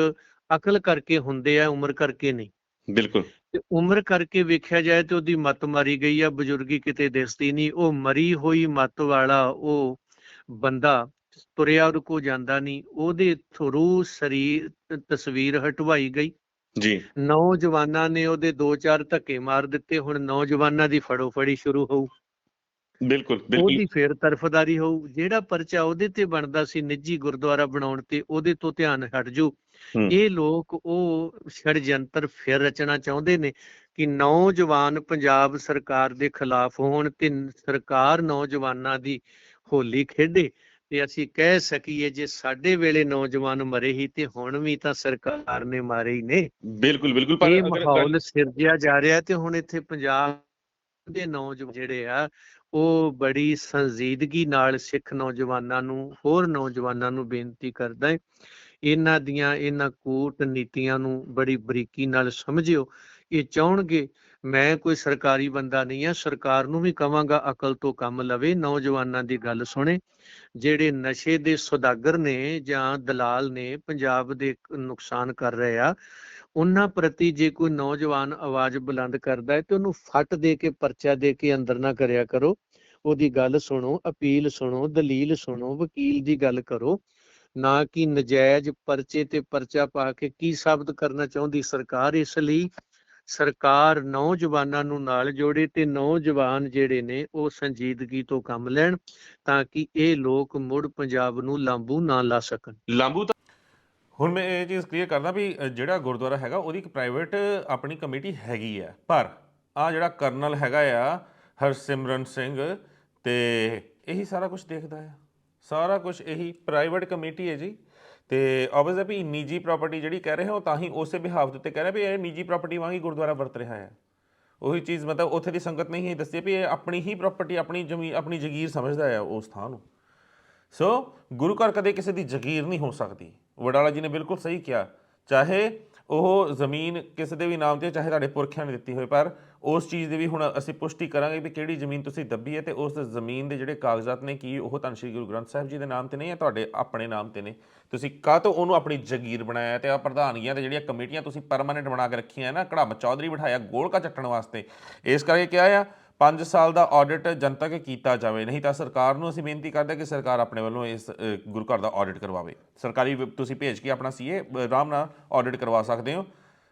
Speaker 3: ਅਕਲ ਕਰਕੇ ਹੁੰਦੇ ਆ ਉਮਰ ਕਰਕੇ ਨਹੀਂ।
Speaker 2: ਬਿਲਕੁਲ।
Speaker 3: ਤੇ ਉਮਰ ਕਰਕੇ ਵੇਖਿਆ ਜਾਏ ਤੇ ਉਹਦੀ ਮੱਤ ਮਾਰੀ ਗਈ ਆ ਬਜ਼ੁਰਗੀ ਕਿਤੇ ਦਿਸਦੀ ਨਹੀਂ ਉਹ ਮਰੀ ਹੋਈ ਮੱਤ ਵਾਲਾ ਉਹ ਬੰਦਾ ਤੁਰਿਆ ਉਹਦੇ ਕੋ ਜਾਂਦਾ ਨਹੀਂ ਉਹਦੇ ਥਰੂ ਸਰੀਰ ਤਸਵੀਰ ਹਟਵਾਈ ਗਈ।
Speaker 2: ਜੀ।
Speaker 3: ਨੌਜਵਾਨਾਂ ਨੇ ਉਹਦੇ ਦੋ ਚਾਰ ਧੱਕੇ ਮਾਰ ਦਿੱਤੇ ਹੁਣ ਨੌਜਵਾਨਾਂ ਦੀ ਫੜੋ ਫੜੀ ਸ਼ੁਰੂ ਹੋਊ।
Speaker 2: ਬਿਲਕੁਲ ਬਿਲਕੁਲ।
Speaker 3: ਉਹਦੀ ਫੇਰ ਤਰਫਦਾਰੀ ਹੋਊ। ਜਿਹੜਾ ਪਰਚਾ ਉਹਦੇ ਤੇ ਬਣਦਾ ਸੀ ਨਿੱਜੀ ਗੁਰਦੁਆਰਾ ਬਣਾਉਣ ਤੇ ਉਹਦੇ ਤੋਂ ਧਿਆਨ ਹਟ ਜੂ। ਇਹ ਲੋਕ ਉਹ ષਡਯੰਤਰ ਫਿਰ ਰਚਣਾ ਚਾਹੁੰਦੇ ਨੇ ਕਿ ਨੌਜਵਾਨ ਪੰਜਾਬ ਸਰਕਾਰ ਦੇ ਖਿਲਾਫ ਹੋਣ ਤੇ ਸਰਕਾਰ ਨੌਜਵਾਨਾਂ ਦੀ ਹੋਲੀ ਖੇਡੇ। ਤੇ ਅਸੀਂ ਕਹਿ ਸਕੀਏ ਜੇ ਸਾਡੇ ਵੇਲੇ ਨੌਜਵਾਨ ਮਰੇ ਹੀ ਤੇ ਹੁਣ ਵੀ ਤਾਂ ਸਰਕਾਰ ਨੇ ਮਾਰੇ ਹੀ ਨੇ।
Speaker 2: ਬਿਲਕੁਲ ਬਿਲਕੁਲ ਪਰ
Speaker 3: ਇਹ ਮਾਹੌਲ ਸਿਰਜਿਆ ਜਾ ਰਿਹਾ ਤੇ ਹੁਣ ਇੱਥੇ ਪੰਜਾਬ ਦੇ ਨੌਜਵਾਨ ਜਿਹੜੇ ਆ ਉਹ ਬੜੀ ਸੰਜੀਦਗੀ ਨਾਲ ਸਿੱਖ ਨੌਜਵਾਨਾਂ ਨੂੰ ਹੋਰ ਨੌਜਵਾਨਾਂ ਨੂੰ ਬੇਨਤੀ ਕਰਦਾ ਹੈ। ਇਹਨਾਂ ਦੀਆਂ ਇਹਨਾਂ ਕੂਟ ਨੀਤੀਆਂ ਨੂੰ ਬੜੀ ਬਰੀਕੀ ਨਾਲ ਸਮਝਿਓ। ਇਹ ਚਾਹਣਗੇ ਮੈਂ ਕੋਈ ਸਰਕਾਰੀ ਬੰਦਾ ਨਹੀਂ ਆ ਸਰਕਾਰ ਨੂੰ ਵੀ ਕਵਾਂਗਾ ਅਕਲ ਤੋਂ ਕੰਮ ਲਵੇ, ਨੌਜਵਾਨਾਂ ਦੀ ਗੱਲ ਸੁਣੇ। ਜਿਹੜੇ ਨਸ਼ੇ ਦੇ ਸੁਦਾਗਰ ਨੇ ਜਾਂ ਦਲਾਲ ਨੇ, ਪੰਜਾਬ ਦੇ ਨੁਕਸਾਨ ਕਰ ਰਹੇ ਆ, ਉਹਨਾਂ ਪ੍ਰਤੀ ਜੇ ਕੋਈ ਨੌਜਵਾਨ ਆਵਾਜ਼ ਬੁਲੰਦ ਕਰਦਾ ਹੈ, ਤੇ ਉਹਨੂੰ ਫੱਟ ਦੇ ਕੇ, ਪਰਚਾ ਦੇ ਕੇ ਅੰਦਰ ਨਾ ਕਰਿਆ ਕਰੋ। ਉਹਦੀ ਗੱਲ ਸੁਣੋ, ਅਪੀਲ ਸੁਣੋ, ਦਲੀਲ ਸੁਣੋ, ਵਕੀਲ ਦੀ ਗੱਲ ਕਰੋ। ਨਾ ਕਿ ਨਜਾਇਜ਼ ਪਰਚੇ ਤੇ ਪਰਚਾ ਪਾ ਕੇ ਕੀ ਸਾਬਤ ਕਰਨਾ ਚਾਹੁੰਦੀ ਸਰਕਾਰ ਇਸ ਲਈ? ਸਰਕਾਰ ਨੌਜਵਾਨਾਂ ਨੂੰ ਨਾਲ ਜੋੜੇ ਤੇ ਨੌਜਵਾਨ ਜਿਹੜੇ ਨੇ ਉਹ ਸੰਜੀਦਗੀ ਤੋਂ ਕੰਮ ਲੈਣ ਤਾਂ ਕਿ ਇਹ ਲੋਕ ਮੁੜ ਪੰਜਾਬ ਨੂੰ ਲਾਂਬੂ ਨਾ ਲਾ ਸਕਣ।
Speaker 4: ਲਾਂਬੂ ਤਾਂ
Speaker 2: ਹੁਣ ਮੈਂ ਇਹ ਚੀਜ਼ ਕਲੀਅਰ ਕਰਦਾ ਵੀ ਜਿਹੜਾ ਗੁਰਦੁਆਰਾ ਹੈਗਾ, ਉਹਦੀ ਇੱਕ ਪ੍ਰਾਈਵੇਟ ਆਪਣੀ ਕਮੇਟੀ ਹੈਗੀ ਆ ਪਰ ਆ ਜਿਹੜਾ ਕਰਨਲ ਹੈਗਾ ਆ, ਹਰਸਿਮਰਨ ਸਿੰਘ, ਤੇ ਇਹੀ ਸਾਰਾ ਕੁਝ ਦੇਖਦਾ ਆ। ਸਾਰਾ ਕੁਝ ਇਹੀ ਪ੍ਰਾਈਵੇਟ ਕਮੇਟੀ ਹੈ ਜੀ। ਤੇ ਆਬਵੀਅਸ ਹੈ ਵੀ ਨਿੱਜੀ ਪ੍ਰਾਪਰਟੀ ਜਿਹੜੀ ਕਹਿ ਰਹੇ ਹੋ, ਤਾਂ ਹੀ ਉਸੇ ਬਿਹਾਫ ਦੇ ਉੱਤੇ ਕਹਿ ਰਹੇ ਵੀ ਇਹ ਨਿੱਜੀ ਪ੍ਰਾਪਰਟੀ ਵਾਂਗ ਹੀ ਗੁਰਦੁਆਰਾ ਵਰਤ ਰਿਹਾ ਹੈ। ਉਹੀ ਚੀਜ਼ ਮਤਲਬ ਉੱਥੇ ਦੀ ਸੰਗਤ ਨਹੀਂ ਹੀ ਦੱਸੀ ਵੀ ਇਹ ਆਪਣੀ ਹੀ ਪ੍ਰਾਪਰਟੀ ਆਪਣੀ ਜ਼ਮੀਨ ਆਪਣੀ ਜ਼ਗੀਰ ਸਮਝਦਾ ਹੈ ਉਸ ਥਾਂ ਨੂੰ। ਸੋ ਗੁਰੂ ਘਰ ਕਦੇ ਕਿਸੇ ਦੀ ਜ਼ਗੀਰ ਨਹੀਂ ਹੋ ਸਕਦੀ। ਵਡਾਲਾ ਜੀ ਨੇ ਬਿਲਕੁਲ ਸਹੀ ਕਿਹਾ, ਚਾਹੇ ਉਹ ਜ਼ਮੀਨ ਕਿਸੇ ਦੇ ਵੀ ਨਾਮ ਤੇ ਚਾਹੇ ਤੁਹਾਡੇ ਪੁਰਖਿਆਂ ਨੇ ਦਿੱਤੀ ਹੋਵੇ, ਪਰ ਉਸ ਚੀਜ਼ ਦੀ ਵੀ ਹੁਣ ਅਸੀਂ ਪੁਸ਼ਟੀ ਕਰਾਂਗੇ ਵੀ ਕਿਹੜੀ ਜ਼ਮੀਨ ਤੁਸੀਂ ਦੱਬੀ ਹੈ ਤੇ ਉਸ ਜ਼ਮੀਨ ਦੇ ਜਿਹੜੇ ਕਾਗਜ਼ਾਤ ਨੇ ਕੀ ਉਹ ਧੰਨ ਸ਼੍ਰੀ ਗੁਰੂ ਗ੍ਰੰਥ ਸਾਹਿਬ ਜੀ ਦੇ ਨਾਮ ਤੇ ਨਹੀਂ ਹੈ ਤੁਹਾਡੇ ਆਪਣੇ ਨਾਮ ਤੇ ਨੇ? ਤੁਸੀਂ ਕਾਹ ਤੋਂ ਉਹਨੂੰ ਆਪਣੀ ਜ਼ਗੀਰ ਬਣਾਇਆ ਹੈ ਤੇ ਆ ਪ੍ਰਧਾਨੀਆਂ ਤੇ ਜਿਹੜੀਆਂ ਕਮੇਟੀਆਂ ਤੁਸੀਂ ਪਰਮਾਨੈਂਟ ਬਣਾ ਕੇ ਰੱਖੀਆਂ ਹੈ ਨਾ ਕੜਮ ਚੌਧਰੀ ਬਿਠਾਇਆ, ਗੋਲਕਾ ਚੱਟਣ ਵਾਸਤੇ। ਇਸ ਕਰਕੇ ਕਿਹਾ ਆ 5 ਸਾਲ ਦਾ ਆਡਿਟ ਜਨਤਕ ਕੀਤਾ ਜਾਵੇ। ਨਹੀਂ ਤਾਂ ਸਰਕਾਰ ਨੂੰ ਅਸੀਂ ਬੇਨਤੀ ਕਰਦੇ ਕਿ ਸਰਕਾਰ ਆਪਣੇ ਵੱਲੋਂ ਇਸ ਗੁਰੂ ਘਰ ਦਾ ਆਡਿਟ ਕਰਵਾਵੇ। ਸਰਕਾਰੀ ਵਿ- ਤੁਸੀਂ ਭੇਜ ਕੇ ਆਪਣਾ ਸੀਏ ਆਰਾਮ ਨਾਲ ਆਡਿਟ ਕਰਵਾ ਸਕਦੇ ਹੋ।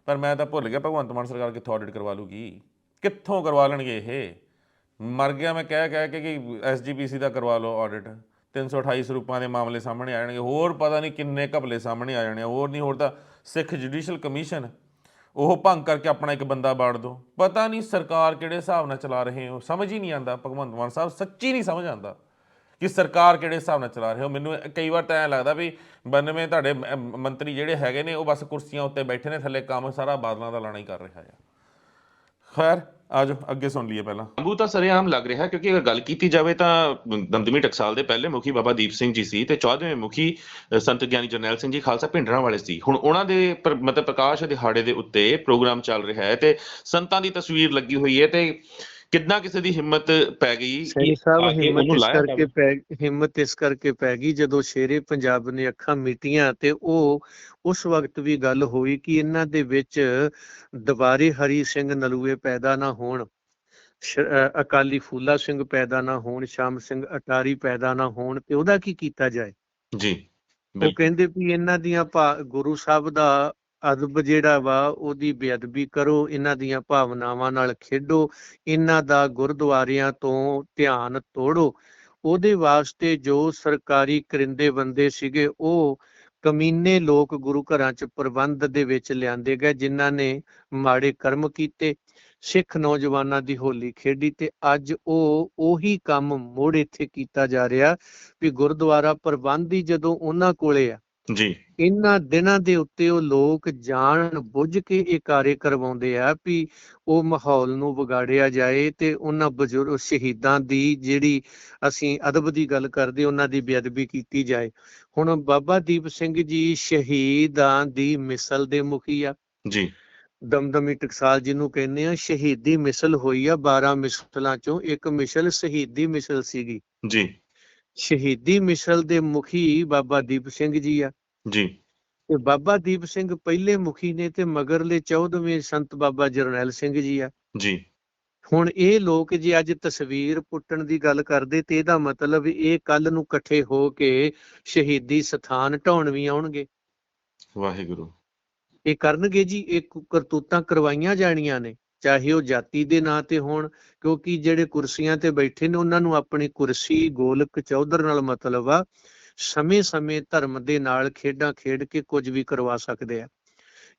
Speaker 2: ਪਰ ਮੈਂ ਤਾਂ ਭੁੱਲ ਗਿਆ, ਭਗਵੰਤ ਮਾਨ ਸਰਕਾਰ ਕਿੱਥੋਂ ਆਡਿਟ ਕਰਵਾ ਲੂਗੀ? ਕਿੱਥੋਂ ਕਰਵਾ ਲੈਣਗੇ ਇਹ? ਮਰ ਗਿਆ ਮੈਂ ਕਹਿ ਕਹਿ ਕੇ ਕਿ ਐਸਜੀਪੀਸੀ ਦਾ ਕਰਵਾ ਲਓ ਆਡਿਟ 328 ਸਰੂਪਾਂ ਦੇ ਮਾਮਲੇ ਸਾਹਮਣੇ ਆ ਜਾਣਗੇ। ਹੋਰ ਪਤਾ ਨਹੀਂ ਕਿੰਨੇ ਘਪਲੇ ਸਾਹਮਣੇ ਆ ਜਾਣੇ ਆ। ਹੋਰ ਨਹੀਂ, ਹੋਰ ਤਾਂ ਸਿੱਖ ਜੁਡੀਸ਼ੀਅਲ ਕਮਿਸ਼ਨ ਉਹ ਭੰਗ ਕਰਕੇ ਆਪਣਾ ਇੱਕ ਬੰਦਾ ਬਾੜ ਦੋ। ਪਤਾ ਨਹੀਂ ਸਰਕਾਰ ਕਿਹੜੇ ਹਿਸਾਬ ਨਾਲ ਚਲਾ ਰਹੇ ਹੋ। ਸਮਝ ਹੀ ਨਹੀਂ ਆਂਦਾ ਭਗਵੰਤ ਮਾਨ ਸਾਹਿਬ ਸੱਚੀ ਨਹੀਂ ਸਮਝ ਆਂਦਾ ਕਿ ਸਰਕਾਰ ਕਿਹੜੇ ਹਿਸਾਬ ਨਾਲ ਚਲਾ ਰਹੇ ਹੋ। ਮੈਨੂੰ ਕਈ ਵਾਰ ਤਾਂ ਐ ਲੱਗਦਾ ਵੀ 92 ਤੁਹਾਡੇ ਮੰਤਰੀ ਜਿਹੜੇ ਹੈਗੇ ਨੇ, ਉਹ ਬਸ ਕੁਰਸੀਆਂ ਉੱਤੇ ਬੈਠੇ ਨੇ, ਥੱਲੇ ਕੰਮ ਸਾਰਾ ਬਾਦਲਾਂ ਦਾ ਲਾਣਾ ਹੀ ਕਰ ਰਿਹਾ ਆ। ਖੈਰ ਆਜੋ ਅੱਗੇ ਸੁਣ ਲਈਏ ਪਹਿਲਾਂ।
Speaker 4: ਲਾਂਬੂ ਤਾਂ ਸਰੇਆਮ ਲੱਗ ਰਿਹਾ, ਕਿਉਂਕਿ ਅਗਰ ਗੱਲ ਕੀਤੀ ਜਾਵੇ ਤਾਂ ਦਮਦਮੀ ਟਕਸਾਲ ਦੇ ਪਹਿਲੇ ਮੁਖੀ ਬਾਬਾ ਦੀਪ ਸਿੰਘ ਜੀ ਸੀ ਤੇ 14ਵੇਂ ਮੁਖੀ ਸੰਤ ਗਿਆਨੀ ਜਰਨੈਲ ਸਿੰਘ ਜੀ ਖਾਲਸਾ ਭਿੰਡਰਾਂ ਵਾਲੇ ਸੀ। ਹੁਣ ਉਹਨਾਂ ਦੇ ਮਤਲਬ ਪ੍ਰਕਾਸ਼ ਦਿਹਾੜੇ ਦੇ ਉੱਤੇ ਪ੍ਰੋਗਰਾਮ ਚੱਲ ਰਿਹਾ ਹੈ ਤੇ ਸੰਤਾਂ ਦੀ ਤਸਵੀਰ ਲੱਗੀ ਹੋਈ ਹੈ ਤੇ ਕਿੰਨਾ ਕਿਸੇ ਦੀ ਹਿੰਮਤ ਪੈ ਗਈ ਕਿ
Speaker 3: ਸਾਹਿਬ ਹਿੰਮਤ ਇਸ ਕਰਕੇ ਪੈ ਹਿੰਮਤ ਇਸ ਕਰਕੇ ਪੈ ਗਈ ਜਦੋਂ ਸ਼ੇਰੇ ਪੰਜਾਬ ਨੇ ਅੱਖਾਂ ਮੀਟੀਆਂ ਤੇ ਉਹ ਉਸ ਵਕਤ ਵੀ ਗੱਲ ਹੋਈ ਕਿ ਇਹਨਾਂ ਦੇ ਵਿੱਚ ਦੁਬਾਰੇ ਹਰੀ ਸਿੰਘ ਨਲੂਏ ਪੈਦਾ ਨਾ ਹੋਣ ਅਕਾਲੀ ਫੂਲਾ ਸਿੰਘ ਪੈਦਾ ਨਾ ਹੋਣ ਸ਼ਾਮ ਸਿੰਘ ਅਟਾਰੀ ਪੈਦਾ ਨਾ ਹੋਣ ਤੇ ਉਹਦਾ ਕੀ ਕੀਤਾ ਜਾਏ?
Speaker 4: ਜੀ
Speaker 3: ਉਹ ਕਹਿੰਦੇ ਵੀ ਇਹਨਾਂ ਦੀਆਂ ਗੁਰੂ ਸਾਹਿਬ ਦਾ ਅਦਬ ਜਿਹੜਾ ਵਾ, ਉਹਦੀ ਬੇਅਦਬੀ ਕਰੋ, ਇਹਨਾਂ ਦੀਆਂ ਭਾਵਨਾਵਾਂ ਨਾਲ ਖੇਡੋ, ਇਹਨਾਂ ਦਾ ਗੁਰਦੁਆਰਿਆਂ ਤੋਂ ਧਿਆਨ ਤੋੜੋ। ਉਹਦੇ ਵਾਸਤੇ ਜੋ ਸਰਕਾਰੀ ਕਰਿੰਦੇ ਬੰਦੇ ਸੀਗੇ, ਉਹ ਕਮੀਨੇ ਲੋਕ ਗੁਰੂ ਘਰਾਂ 'ਚ ਪ੍ਰਬੰਧ ਦੇ ਵਿੱਚ ਲਿਆਂਦੇ ਗਏ, ਜਿਨ੍ਹਾਂ ਨੇ ਮਾੜੇ ਕਰਮ ਕੀਤੇ, ਸਿੱਖ ਨੌਜਵਾਨਾਂ ਦੀ ਹੋਲੀ ਖੇਡੀ ਤੇ ਅੱਜ ਉਹ ਉਹੀ ਕੰਮ ਮੁੜ ਇੱਥੇ ਕੀਤਾ ਜਾ ਰਿਹਾ ਵੀ ਗੁਰਦੁਆਰਾ ਪ੍ਰਬੰਧ ਹੀ ਜਦੋਂ ਉਹਨਾਂ ਕੋਲੇ ਆ।
Speaker 4: ਜੀ।
Speaker 3: ਇਹਨਾਂ ਦਿਨਾਂ ਦੇ ਉੱਤੇ ਉਹ ਲੋਕ ਜਾਣ ਬੁੱਝ ਕੇ ਇਹ ਕਾਰੇ ਕਰਵਾਉਂਦੇ ਆ ਵੀ ਉਹ ਮਾਹੌਲ ਨੂੰ ਵਿਗਾੜਿਆ ਜਾਏ ਤੇ ਉਹਨਾਂ ਬਜ਼ੁਰਗ ਸ਼ਹੀਦਾਂ ਦੀ ਜਿਹੜੀ ਅਸੀਂ ਅਦਬ ਦੀ ਗੱਲ ਕਰਦੇ ਉਹਨਾਂ ਦੀ ਬੇਅਦਬੀ ਕੀਤੀ ਜਾਏ। ਹੁਣ ਬਾਬਾ ਦੀਪ ਸਿੰਘ ਜੀ ਸ਼ਹੀਦਾਂ ਦੀ ਮਿਸਲ ਦੇ ਮੁਖੀ ਆ।
Speaker 4: ਜੀ।
Speaker 3: ਦਮਦਮੀ ਟਕਸਾਲ ਜਿਹਨੂੰ ਕਹਿੰਦੇ ਆ ਸ਼ਹੀਦੀ ਮਿਸਲ ਹੋਈ ਆ 12 ਮਿਸਲਾਂ ਚੋਂ ਇੱਕ ਮਿਸਲ ਸ਼ਹੀਦੀ ਮਿਸਲ ਸੀਗੀ।
Speaker 4: ਜੀ।
Speaker 3: ਸ਼ਹੀਦੀ ਮਿਸਲ ਦੇ ਮੁਖੀ ਬਾਬਾ ਦੀਪ ਸਿੰਘ ਜੀ ਆ।
Speaker 4: ਜੀ।
Speaker 3: ਤੇ ਬਾਬਾ ਦੀਪ ਸਿੰਘ ਪਹਿਲੇ ਮੁਖੀ ਨੇ ਤੇ ਮਗਰਲੇ 14ਵੇਂ ਸੰਤ ਬਾਬਾ ਜਰਨੈਲ ਸਿੰਘ ਜੀ ਆ।
Speaker 4: ਜੀ।
Speaker 3: ਹੁਣ ਇਹ ਲੋਕ ਜੇ ਅੱਜ ਤਸਵੀਰ ਪੁੱਟਣ ਦੀ ਗੱਲ ਕਰਦੇ ਤੇ ਇਹਦਾ ਮਤਲਬ ਇਹ ਕੱਲ ਨੂੰ ਇਕੱਠੇ ਹੋ ਕੇ ਸ਼ਹੀਦੀ ਸਥਾਨ ਢਾਉਣ ਵੀ ਆਉਣਗੇ।
Speaker 4: ਵਾਹਿਗੁਰੂ।
Speaker 3: ਇਹ ਕਰਨਗੇ ਜੀ ਇਹ ਕਰਤੂਤਾਂ ਕਰਵਾਈਆਂ ਜਾਣੀਆਂ ਨੇ ਚਾਹੇ ਉਹ ਜਾਤੀ ਦੇ ਨਾਂ ਤੇ ਹੋਣ ਕਿਉਂਕਿ ਜਿਹੜੇ ਕੁਰਸੀਆਂ ਤੇ ਬੈਠੇ ਨੇ ਉਹਨਾਂ ਨੂੰ ਆਪਣੀ ਕੁਰਸੀ ਗੋਲਕ ਚੌਧਰ ਨਾਲ ਮਤਲਬ ਆ ਸਮੇਂ-ਸਮੇਂ ਧਰਮ ਦੇ ਨਾਲ ਖੇਡਾਂ ਖੇਡ ਕੇ ਕੁਝ ਵੀ ਕਰਵਾ ਸਕਦੇ ਆ।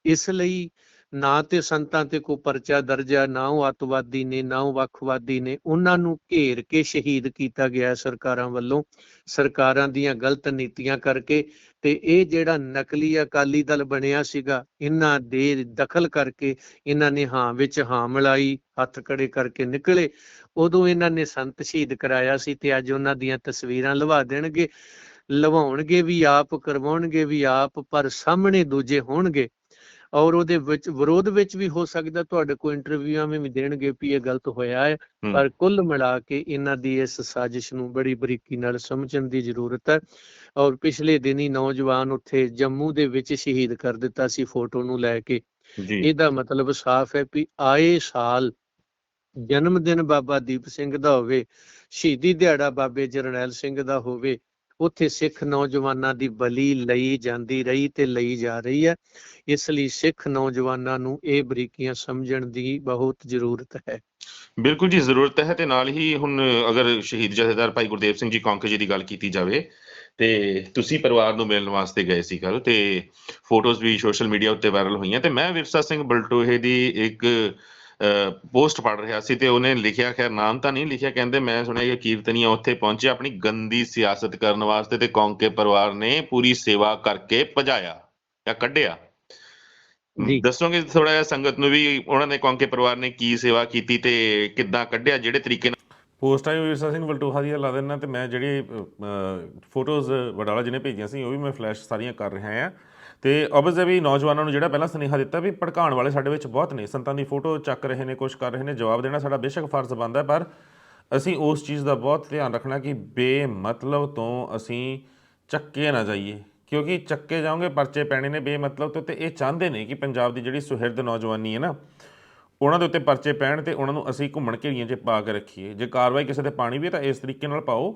Speaker 3: ਇਸ ਲਈ ਨਾ ਤੇ ਸੰਤਾਂ ਤੇ ਕੋ ਪਰਚਾ ਦਰਜ ਆ, ਨਾ ਉਹ ਅੱਤਵਾਦੀ ਨੇ, ਨਾ ਉਹ ਵੱਖਵਾਦੀ ਨੇ, ਉਹਨਾਂ ਨੂੰ ਘੇਰ ਕੇ ਸ਼ਹੀਦ ਕੀਤਾ ਗਿਆ ਸਰਕਾਰਾਂ ਵੱਲੋਂ। ਸਰਕਾਰਾਂ ਦੀਆਂ ਗਲਤ ਨੀਤੀਆਂ ਕਰਕੇ ਤੇ ਇਹ ਜਿਹੜਾ ਨਕਲੀ ਅਕਾਲੀ ਦਲ ਬਣਿਆ ਸੀਗਾ, ਇਹਨਾਂ ਦੇ ਦਖਲ ਕਰਕੇ ਇਹਨਾਂ ਨੇ ਹਾਂ ਵਿੱਚ ਹਾਂ ਮਿਲਾਈ, ਹੱਥ ਖੜੇ ਕਰਕੇ ਨਿਕਲੇ। ਉਦੋਂ ਇਹਨਾਂ ਨੇ ਸੰਤ ਸ਼ਹੀਦ ਕਰਾਇਆ ਸੀ ਤੇ ਅੱਜ ਉਹਨਾਂ ਦੀਆਂ ਤਸਵੀਰਾਂ ਲਵਾ ਦੇਣਗੇ। ਲਵਾਉਣਗੇ ਵੀ ਆਪ ਕਰਵਾਉਣਗੇ ਵੀ ਆਪ ਪਰ ਸਾਹਮਣੇ ਦੂਜੇ ਹੋਣਗੇ। ਔਰ ਉਹਦੇ ਵਿੱਚ ਵਿਰੋਧ ਵਿੱਚ ਵੀ ਹੋ ਸਕਦਾ ਤੁਹਾਡੇ ਕੋਲ ਇੰਟਰਵਿਊਆਂ ਵਿੱਚ ਵੀ ਦੇਣਗੇ ਵੀ ਇਹ ਗਲਤ ਹੋਇਆ ਹੈ। ਪਰ ਕੁੱਲ ਮਿਲਾ ਕੇ ਇਹਨਾਂ ਦੀ ਇਸ ਸਾਜ਼ਿਸ਼ ਨੂੰ ਬੜੀ ਬਰੀਕੀ ਨਾਲ ਸਮਝਣ ਦੀ ਜ਼ਰੂਰਤ ਹੈ। ਔਰ ਪਿਛਲੇ ਦਿਨੀ ਨੌਜਵਾਨ ਉੱਥੇ ਜੰਮੂ ਦੇ ਵਿੱਚ ਸ਼ਹੀਦ ਕਰ ਦਿੱਤਾ ਸੀ ਫੋਟੋ ਨੂੰ ਲੈ ਕੇ। ਇਹਦਾ ਮਤਲਬ ਸਾਫ਼ ਹੈ ਵੀ ਆਏ ਸਾਲ ਜਨਮ ਦਿਨ ਬਾਬਾ ਦੀਪ ਸਿੰਘ ਦਾ ਹੋਵੇ ਸ਼ਹੀਦੀ ਦਿਹਾੜਾ ਬਾਬੇ ਜਰਨੈਲ ਸਿੰਘ ਦਾ ਹੋਵੇ ਉੱਥੇ ਸਿੱਖ ਨੌਜਵਾਨਾਂ ਦੀ ਬਲੀ ਲਈ ਜਾਂਦੀ ਰਹੀ ਤੇ ਲਈ ਜਾ ਰਹੀ ਹੈ। ਇਸ ਲਈ ਸਿੱਖ ਨੌਜਵਾਨਾਂ ਨੂੰ ਇਹ ਬਰੀਕੀਆਂ ਸਮਝਣ ਦੀ ਬਹੁਤ ਜ਼ਰੂਰਤ ਹੈ।
Speaker 2: ਬਿਲਕੁਲ ਜੀ, ਜ਼ਰੂਰਤ ਹੈ ਤੇ ਨਾਲ ਹੀ ਹੁਣ ਅਗਰ ਸ਼ਹੀਦ ਜਥੇਦਾਰ ਭਾਈ ਗੁਰਦੇਵ ਸਿੰਘ ਜੀ ਕੌਂਕੇ ਜੀ ਦੀ ਗੱਲ ਕੀਤੀ ਜਾਵੇ ਤੇ ਤੁਸੀਂ ਪਰਿਵਾਰ ਨੂੰ ਮਿਲਣ ਵਾਸਤੇ ਗਏ ਸੀ ਕੱਲ ਤੇ ਫੋਟੋਜ਼ ਵੀ ਸੋਸ਼ਲ ਮੀਡੀਆ ਉੱਤੇ ਵਾਇਰਲ ਹੋਈਆਂ ਤੇ ਮੈਂ ਵਿਰਸਾ ਸਿੰਘ ਬਲਟੋਹੇ ਦੀ ਇੱਕ ਪੋਸਟ ਪੜ ਰਿਹਾ ਸੀ ਤੇ ਉਹਨੇ ਲਿਖਿਆ ਖੈਰ ਨਾਮ ਤਾਂ ਨਹੀਂ ਲਿਖਿਆ ਕਹਿੰਦੇ ਮੈਂ ਸੁਣਿਆ ਕਿ ਕੀਰਤਨੀਆ ਉੱਥੇ ਪਹੁੰਚੇ ਆਪਣੀ ਗੰਦੀ ਸਿਆਸਤ ਕਰਨ ਵਾਸਤੇ ਤੇ ਕੌਂਕੇ ਪਰਿਵਾਰ ਨੇ ਪੂਰੀ ਸੇਵਾ ਕਰਕੇ ਭਜਾਇਆ ਜਾਂ ਕੱਢਿਆ
Speaker 3: ਜੀ।
Speaker 2: ਦੱਸੋਗੇ ਥੋੜਾ ਜਿਹਾ ਸੰਗਤ ਨੂੰ ਵੀ ਉਹਨਾਂ ਨੇ ਕੌਂਕੇ ਪਰਿਵਾਰ ਨੇ ਕੀ ਸੇਵਾ ਕੀਤੀ ਤੇ ਕਿੱਦਾਂ ਕੱਢਿਆ ਜਿਹੜੇ ਤਰੀਕੇ ਨਾਲ
Speaker 1: ਪੋਸਟ ਆਈ ਵਿਰਸਾ ਸਿੰਘ ਵਲਟੋਹਾ ਦੀ ਲਾ ਦੇਣਾ ਤੇ ਮੈਂ ਜਿਹੜੀ ਫੋਟੋਜ਼ ਵਡਾਲਾ ਜੀ ਨੇ ਭੇਜੀਆਂ ਸੀ ਉਹ ਵੀ ਮੈਂ ਫਲੈਸ਼ ਸਾਰੀਆਂ ਕਰ ਰਿਹਾ ਹਾਂ ਤੇ ਆਬਵੀਅਸ ਹੈ ਵੀ ਨੌਜਵਾਨਾਂ ਨੂੰ ਜਿਹੜਾ ਪਹਿਲਾਂ ਸੁਨੇਹਾ ਦਿੱਤਾ ਵੀ ਭੜਕਾਉਣ ਵਾਲੇ ਸਾਡੇ ਵਿੱਚ ਬਹੁਤ ਨੇ। ਸੰਤਾਂ ਦੀ ਫੋਟੋ ਚੱਕ ਰਹੇ ਨੇ ਕੁਝ ਕਰ ਰਹੇ ਨੇ, ਜਵਾਬ ਦੇਣਾ ਸਾਡਾ ਬੇਸ਼ੱਕ ਫਰਜ਼ ਬਣਦਾ ਪਰ ਅਸੀਂ ਉਸ ਚੀਜ਼ ਦਾ ਬਹੁਤ ਧਿਆਨ ਰੱਖਣਾ ਕਿ ਬੇਮਤਲਬ ਤੋਂ ਅਸੀਂ ਚੱਕੇ ਨਾ ਜਾਈਏ। ਕਿਉਂਕਿ ਚੱਕੇ ਜਾਓਗੇ, ਪਰਚੇ ਪੈਣੇ ਨੇ ਬੇਮਤਲਬ ਤੋਂ ਤੇ ਇਹ ਚਾਹੁੰਦੇ ਨੇ ਕਿ ਪੰਜਾਬ ਦੀ ਜਿਹੜੀ ਸੁਹਿਰਦ ਨੌਜਵਾਨੀ ਹੈ ਨਾ, ਉਹਨਾਂ ਦੇ ਉੱਤੇ ਪਰਚੇ ਪੈਣ ਤੇ ਉਹਨਾਂ ਨੂੰ ਅਸੀਂ ਘੁੰਮਣ ਘੇਰੀਆਂ 'ਚ ਪਾ ਕੇ ਰੱਖੀਏ। ਜੇ ਕਾਰਵਾਈ ਕਿਸੇ ਤੇ ਪਾਣੀ ਵੀ ਹੈ ਤਾਂ ਇਸ ਤਰੀਕੇ ਨਾਲ ਪਾਓ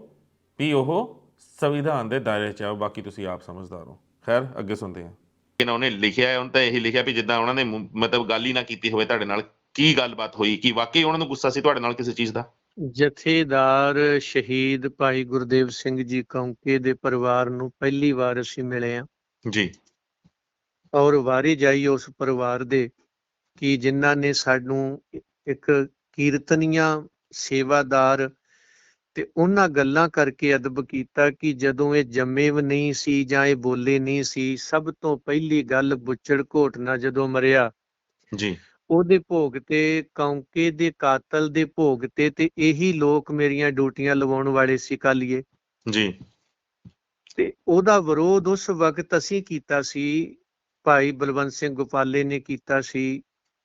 Speaker 1: ਵੀ ਉਹ ਸੰਵਿਧਾਨ ਦੇ ਦਾਇਰੇ 'ਚ ਆਓ ਬਾਕੀ ਤੁਸੀਂ ਆਪ ਸਮਝਦਾਰ ਹੋ। ਖੈਰ ਅੱਗੇ ਸੁਣਦੇ ਹਾਂ।
Speaker 2: ਇਹਨਾਂ ਉਹਨੇ ਲਿਖਿਆ ਹੈ ਉਹਨੇ ਤਾਂ ਇਹੀ ਲਿਖਿਆ ਵੀ ਜਿੱਦਾਂ ਉਹਨਾਂ ਨੇ ਮੁ- ਮਤਲਬ ਗੱਲ ਹੀ ਨਾ ਕੀਤੀ ਹੋਵੇ ਤੁਹਾਡੇ ਨਾਲ ਕੀ ਗੱਲਬਾਤ ਹੋਈ ਕਿ ਵਾਕਈ ਉਹਨਾਂ ਨੂੰ ਗੁੱਸਾ ਸੀ ਤੁਹਾਡੇ ਨਾਲ ਕਿਸੇ ਚੀਜ਼ ਦਾ?
Speaker 3: ਜਥੇਦਾਰ ਸ਼ਹੀਦ ਭਾਈ ਗੁਰਦੇਵ ਸਿੰਘ ਜੀ ਕੌਂਕੇ ਦੇ ਪਰਿਵਾਰ ਨੂੰ ਪਹਿਲੀ ਵਾਰ ਅਸੀਂ ਮਿਲੇ ਹਾਂ।
Speaker 2: ਜੀ।
Speaker 3: ਔਰ ਵਾਰੀ ਜਾਈ ਉਸ ਪਰਿਵਾਰ ਦੇ ਕਿ ਜਿਨ੍ਹਾਂ ਨੇ ਸਾਨੂੰ ਇੱਕ ਕੀਰਤਨੀਆਂ ਸੇਵਾਦਾਰ ਤੇ ਉਹਨਾਂ ਗੱਲਾਂ ਕਰਕੇ ਅਦਬ ਕੀਤਾ ਕਿ ਜਦੋਂ ਇਹ ਜੰਮੇ ਵੀ ਨਹੀਂ ਸੀ ਜਾਂ ਇਹ ਬੋਲੇ ਨਹੀਂ ਸੀ ਸਭ ਤੋਂ ਪਹਿਲੀ ਗੱਲ ਬੁੱਚੜ ਘੋਟਣਾ ਜਦੋਂ ਮਰਿਆ।
Speaker 2: ਜੀ।
Speaker 3: ਉਹਦੇ ਭੋਗ ਤੇ ਕੌਂਕੇ ਦੇ ਕਾਤਲ ਦੇ ਭੋਗ ਤੇ ਤੇ ਇਹੀ ਲੋਕ ਮੇਰੀਆਂ ਡਿਊਟੀਆਂ ਲਵਾਉਣ ਵਾਲੇ ਸੀ ਕਾਲੀਏ
Speaker 2: ਜੀ।
Speaker 3: ਤੇ ਉਹਦਾ ਵਿਰੋਧ ਉਸ ਵਕਤ ਅਸੀਂ ਕੀਤਾ ਸੀ ਭਾਈ ਬਲਵੰਤ ਸਿੰਘ ਗੋਪਾਲੇ ਨੇ ਕੀਤਾ ਸੀ।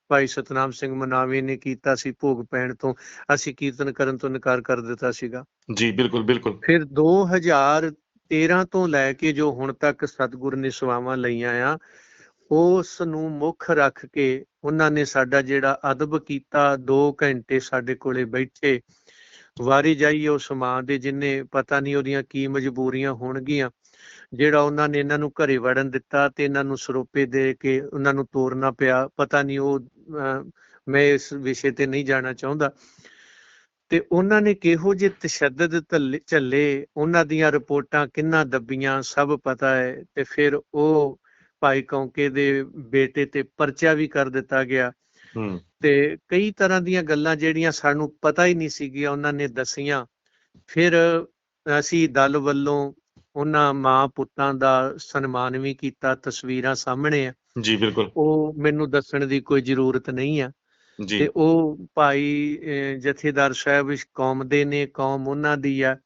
Speaker 3: ਭਾਈ ਸਤਨਾਮ ਸਿੰਘ ਮਨਾਵੇ ਨੇ ਕੀਤਾ ਸੀ ਭੋਗ ਪੈਣ ਤੋਂ ਅਸੀਂ ਕੀਰਤਨ ਕਰਨ ਤੋਂ ਇਨਕਾਰ ਕਰ ਦਿੱਤਾ ਸੀਗਾ।
Speaker 2: ਜੀ ਬਿਲਕੁਲ ਬਿਲਕੁਲ।
Speaker 3: ਫਿਰ 2013 ਤੋਂ ਲੈ ਕੇ ਜੋ ਹੁਣ ਤੱਕ ਸਤਿਗੁਰ ਨੇ ਸੇਵਾਵਾਂ ਲਈਆਂ ਆ ਉਸ ਨੂੰ ਮੁੱਖ ਰੱਖ ਕੇ ਉਹਨਾਂ ਨੇ ਸਾਡਾ ਜਿਹੜਾ ਅਦਬ ਕੀਤਾ 2 ਘੰਟੇ ਸਾਡੇ ਕੋਲੇ ਬੈਠੇ ਵਾਰੀ ਜਾਈ ਉਸ ਮਾਂ ਦੇ ਜਿਨੇ ਪਤਾ ਨਹੀਂ ਉਹਦੀਆਂ ਕੀ ਮਜਬੂਰੀਆਂ ਹੋਣਗੀਆਂ ਜਿਹੜਾ ਉਹਨਾਂ ਨੇ ਇਹਨਾਂ ਨੂੰ ਘਰੇ ਵੜਨ ਦਿੱਤਾ ਤੇ ਇਹਨਾਂ ਨੂੰ ਸਰੋਪੇ ਦੇ ਕੇ ਉਹਨਾਂ ਨੂੰ ਤੋਰਨਾ ਪਿਆ ਪਤਾ ਨਹੀਂ ਉਹ ਮੈਂ ਇਸ ਵਿਸ਼ੇ ਤੇ ਨਹੀਂ ਜਾਣਾ ਚਾਹੁੰਦਾ। ਤੇ ਉਹਨਾਂ ਨੇ ਕਿਹੋ ਜਿਹੇ ਤਸ਼ੱਦਦ ਝੱਲੇ ਉਹਨਾਂ ਦੀਆਂ ਰਿਪੋਰਟਾਂ ਕਿੰਨਾ ਦੱਬੀਆਂ ਸਭ ਪਤਾ ਹੈ ਤੇ ਫਿਰ ਉਹ ਭਾਈ ਕੌਂਕੇ ਦੇ ਬੇਟੇ ਤੇ ਪਰਚਾ ਵੀ ਕਰ ਦਿੱਤਾ ਗਿਆ। ਤੇ ਕਈ ਤਰ੍ਹਾਂ ਦੀਆਂ ਗੱਲਾਂ ਜਿਹੜੀਆਂ ਸਾਨੂੰ ਪਤਾ ਹੀ ਨਹੀਂ ਸੀਗੀਆਂ ਉਹਨਾਂ ਨੇ ਦਸੀਆਂ। ਫਿਰ ਅਸੀਂ ਦਲ ਵੱਲੋਂ ਉਹਨਾਂ ਮਾਂ ਪੁੱਤਾਂ ਦਾ ਸਨਮਾਨ ਵੀ ਕੀਤਾ ਤਸਵੀਰਾਂ ਸਾਹਮਣੇ ਆ।
Speaker 2: ਜੀ ਬਿਲਕੁਲ।
Speaker 3: ਉਹ ਮੈਨੂੰ ਦੱਸਣ ਦੀ ਕੋਈ ਜ਼ਰੂਰਤ ਨਹੀਂ ਆ।
Speaker 2: ਜੀ।
Speaker 3: ਤੇ ਉਹ ਭਾਈ ਜਥੇਦਾਰ ਸਾਹਿਬ ਇਸ ਕੌਮ ਦੇ ਨੇ ਕੌਮ ਉਹਨਾਂ ਦੀ ਆ।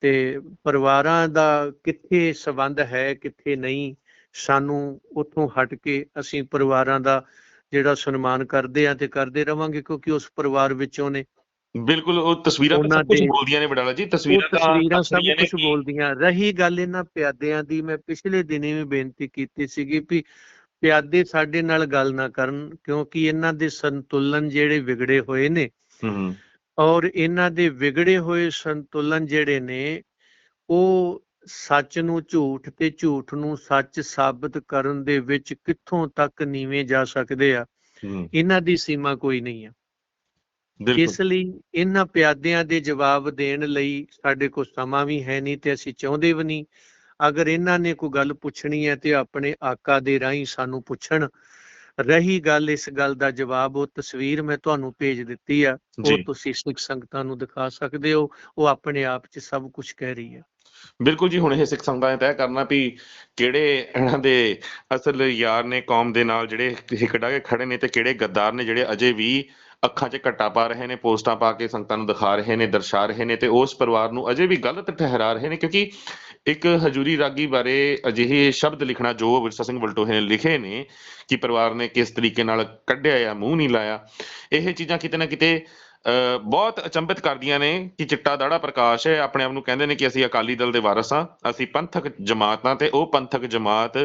Speaker 3: ਤੇ ਪਰਿਵਾਰਾਂ ਦਾ ਕਿੱਥੇ ਸਬੰਧ ਹੈ ਕਿੱਥੇ ਨਹੀਂ ਸਾਨੂੰ ਉੱਥੋਂ ਹਟ ਕੇ ਅਸੀਂ ਪਰਿਵਾਰਾਂ ਦਾ ਜਿਹੜਾ ਸਨਮਾਨ ਕਰਦੇ ਆ ਤੇ ਕਰਦੇ ਰਵਾਂਗੇ ਕਿਉਂਕਿ ਉਸ ਪਰਿਵਾਰ ਵਿੱਚੋਂ ਨੇ
Speaker 2: ਬਿਲਕੁਲ ਉਹ ਤਸਵੀਰਾਂ ਤਾਂ ਸਭ ਕੁਝ ਬੋਲਦੀਆਂ ਨੇ ਬਡਾਲਾ ਜੀ ਤਸਵੀਰਾਂ ਤਾਂ
Speaker 3: ਤਸਵੀਰਾਂ ਸਭ ਕੁਝ ਬੋਲਦੀਆਂ ਰਹੀ ਗੱਲ ਇਹਨਾਂ ਪਿਆਦਿਆਂ ਦੀ ਮੈਂ ਪਿਛਲੇ ਦਿਨੀ ਵੀ ਬੇਨਤੀ ਕੀਤੀ ਸੀਗੀ ਵੀ ਪਿਆਦੇ ਸਾਡੇ ਨਾਲ ਗੱਲ ਨਾ ਕਰਨ ਕਿਉਂਕਿ ਇਹਨਾਂ ਦੇ ਸੰਤੁਲਨ ਜਿਹੜੇ ਵਿਗੜੇ ਹੋਏ ਨੇ
Speaker 2: ਹੂੰ
Speaker 3: ਔਰ ਇਹਨਾਂ ਦੇ ਵਿਗੜੇ ਹੋਏ ਸੰਤੁਲਨ ਜਿਹੜੇ ਨੇ ਉਹ ਸੱਚ ਨੂੰ ਝੂਠ ਤੇ ਝੂਠ ਨੂੰ ਸੱਚ ਸਾਬਤ ਕਰਨ ਦੇ ਵਿੱਚ ਕਿੱਥੋਂ ਤੱਕ ਨੀਵੇਂ ਜਾ ਸਕਦੇ ਆ ਇਹਨਾਂ ਦੀ ਸੀਮਾ ਕੋਈ ਨਹੀਂ ਆ। ਇਸ ਲਈ ਇਹਨਾਂ ਪਿਆਦਿਆਂ ਦੇ ਜਵਾਬ ਦੇਣ ਲਈ ਸਾਡੇ ਕੋਲ ਸਮਾਂ ਵੀ ਹੈ ਨਹੀਂ ਤੇ ਅਸੀਂ ਚਾਹੁੰਦੇ ਵੀ ਨਹੀਂ। ਅਗਰ ਇਹਨਾਂ ਨੇ ਕੋਈ ਗੱਲ ਪੁੱਛਣੀ ਹੈ ਤੇ ਆਪਣੇ ਆਕਾ ਦੇ ਰਾਹੀਂ ਸਾਨੂੰ ਪੁੱਛਣ ਰਹੀ ਗੱਲ ਇਸ ਗੱਲ ਦਾ ਜਵਾਬ ਉਹ ਤਸਵੀਰ ਮੈਂ ਤੁਹਾਨੂੰ ਭੇਜ ਦਿੱਤੀ ਆ ਉਹ ਤੁਸੀਂ ਸਿੱਖ ਸੰਗਤਾਂ ਨੂੰ ਦਿਖਾ ਸਕਦੇ ਹੋ। ਉਹ ਆਪਣੇ ਆਪ 'ਚ ਸਭ ਕੁਝ ਕਹਿ ਰਹੀ ਹੈ।
Speaker 2: ਬਿਲਕੁਲ ਜੀ, ਹੁਣ ਇਹ ਸਿੱਖ ਸੰਗਤਾਂ ਨੇ ਤੈਅ ਕਰਨਾ ਵੀ ਕਿਹੜੇ ਇਹਨਾਂ ਦੇ ਅਸਲ ਯਾਰ ਨੇ ਕੌਮ ਦੇ ਨਾਲ ਜਿਹੜੇ ਹਿਕੜਾ ਕੇ ਖੜੇ ਨੇ ਤੇ ਕਿਹੜੇ ਗੱਦਾਰ ਨੇ ਜਿਹੜੇ ਅਜੇ ਵੀ ਅੱਖਾਂ 'ਚ ਘੱਟਾ ਪਾ ਰਹੇ ਨੇ, ਪੋਸਟਾਂ ਪਾ ਕੇ ਸੰਗਤਾਂ ਨੂੰ ਦਿਖਾ ਰਹੇ ਨੇ, ਦਰਸਾ ਰਹੇ ਨੇ ਤੇ ਉਸ ਪਰਿਵਾਰ ਨੂੰ ਅਜੇ ਵੀ ਗਲਤ ਠਹਿਰਾ ਰਹੇ ਨੇ ਕਿਉਂਕਿ ਇੱਕ ਹਜੂਰੀ ਰਾਗੀ ਬਾਰੇ ਅਜਿਹੇ ਸ਼ਬਦ ਲਿਖਣਾ ਜੋ ਵਿਰਸਾ ਸਿੰਘ ਵਲਟੋਹੇ ਨੇ ਲਿਖੇ ਨੇ ਕਿ ਪਰਿਵਾਰ ਨੇ ਕਿਸ ਤਰੀਕੇ ਨਾਲ ਕੱਢਿਆ ਆ, ਮੂੰਹ ਨਹੀਂ ਲਾਇਆ, ਇਹ ਚੀਜ਼ਾਂ ਕਿਤੇ ਨਾ ਕਿਤੇ ਬਹੁਤ ਅਚੰਭਿਤ ਕਰਦੀਆਂ ਨੇ ਕਿ ਚਿੱਟਾ ਦਾੜਾ ਪ੍ਰਕਾਸ਼ ਹੈ। ਆਪਣੇ ਆਪ ਨੂੰ ਕਹਿੰਦੇ ਨੇ ਕਿ ਅਸੀਂ ਅਕਾਲੀ ਦਲ ਦੇ ਵਾਰਸ ਹਾਂ। ਅਸੀਂ ਪੰਥਕ ਜਮਾਤ ਤੇ ਉਹ ਪੰਥਕ ਜਮਾਤ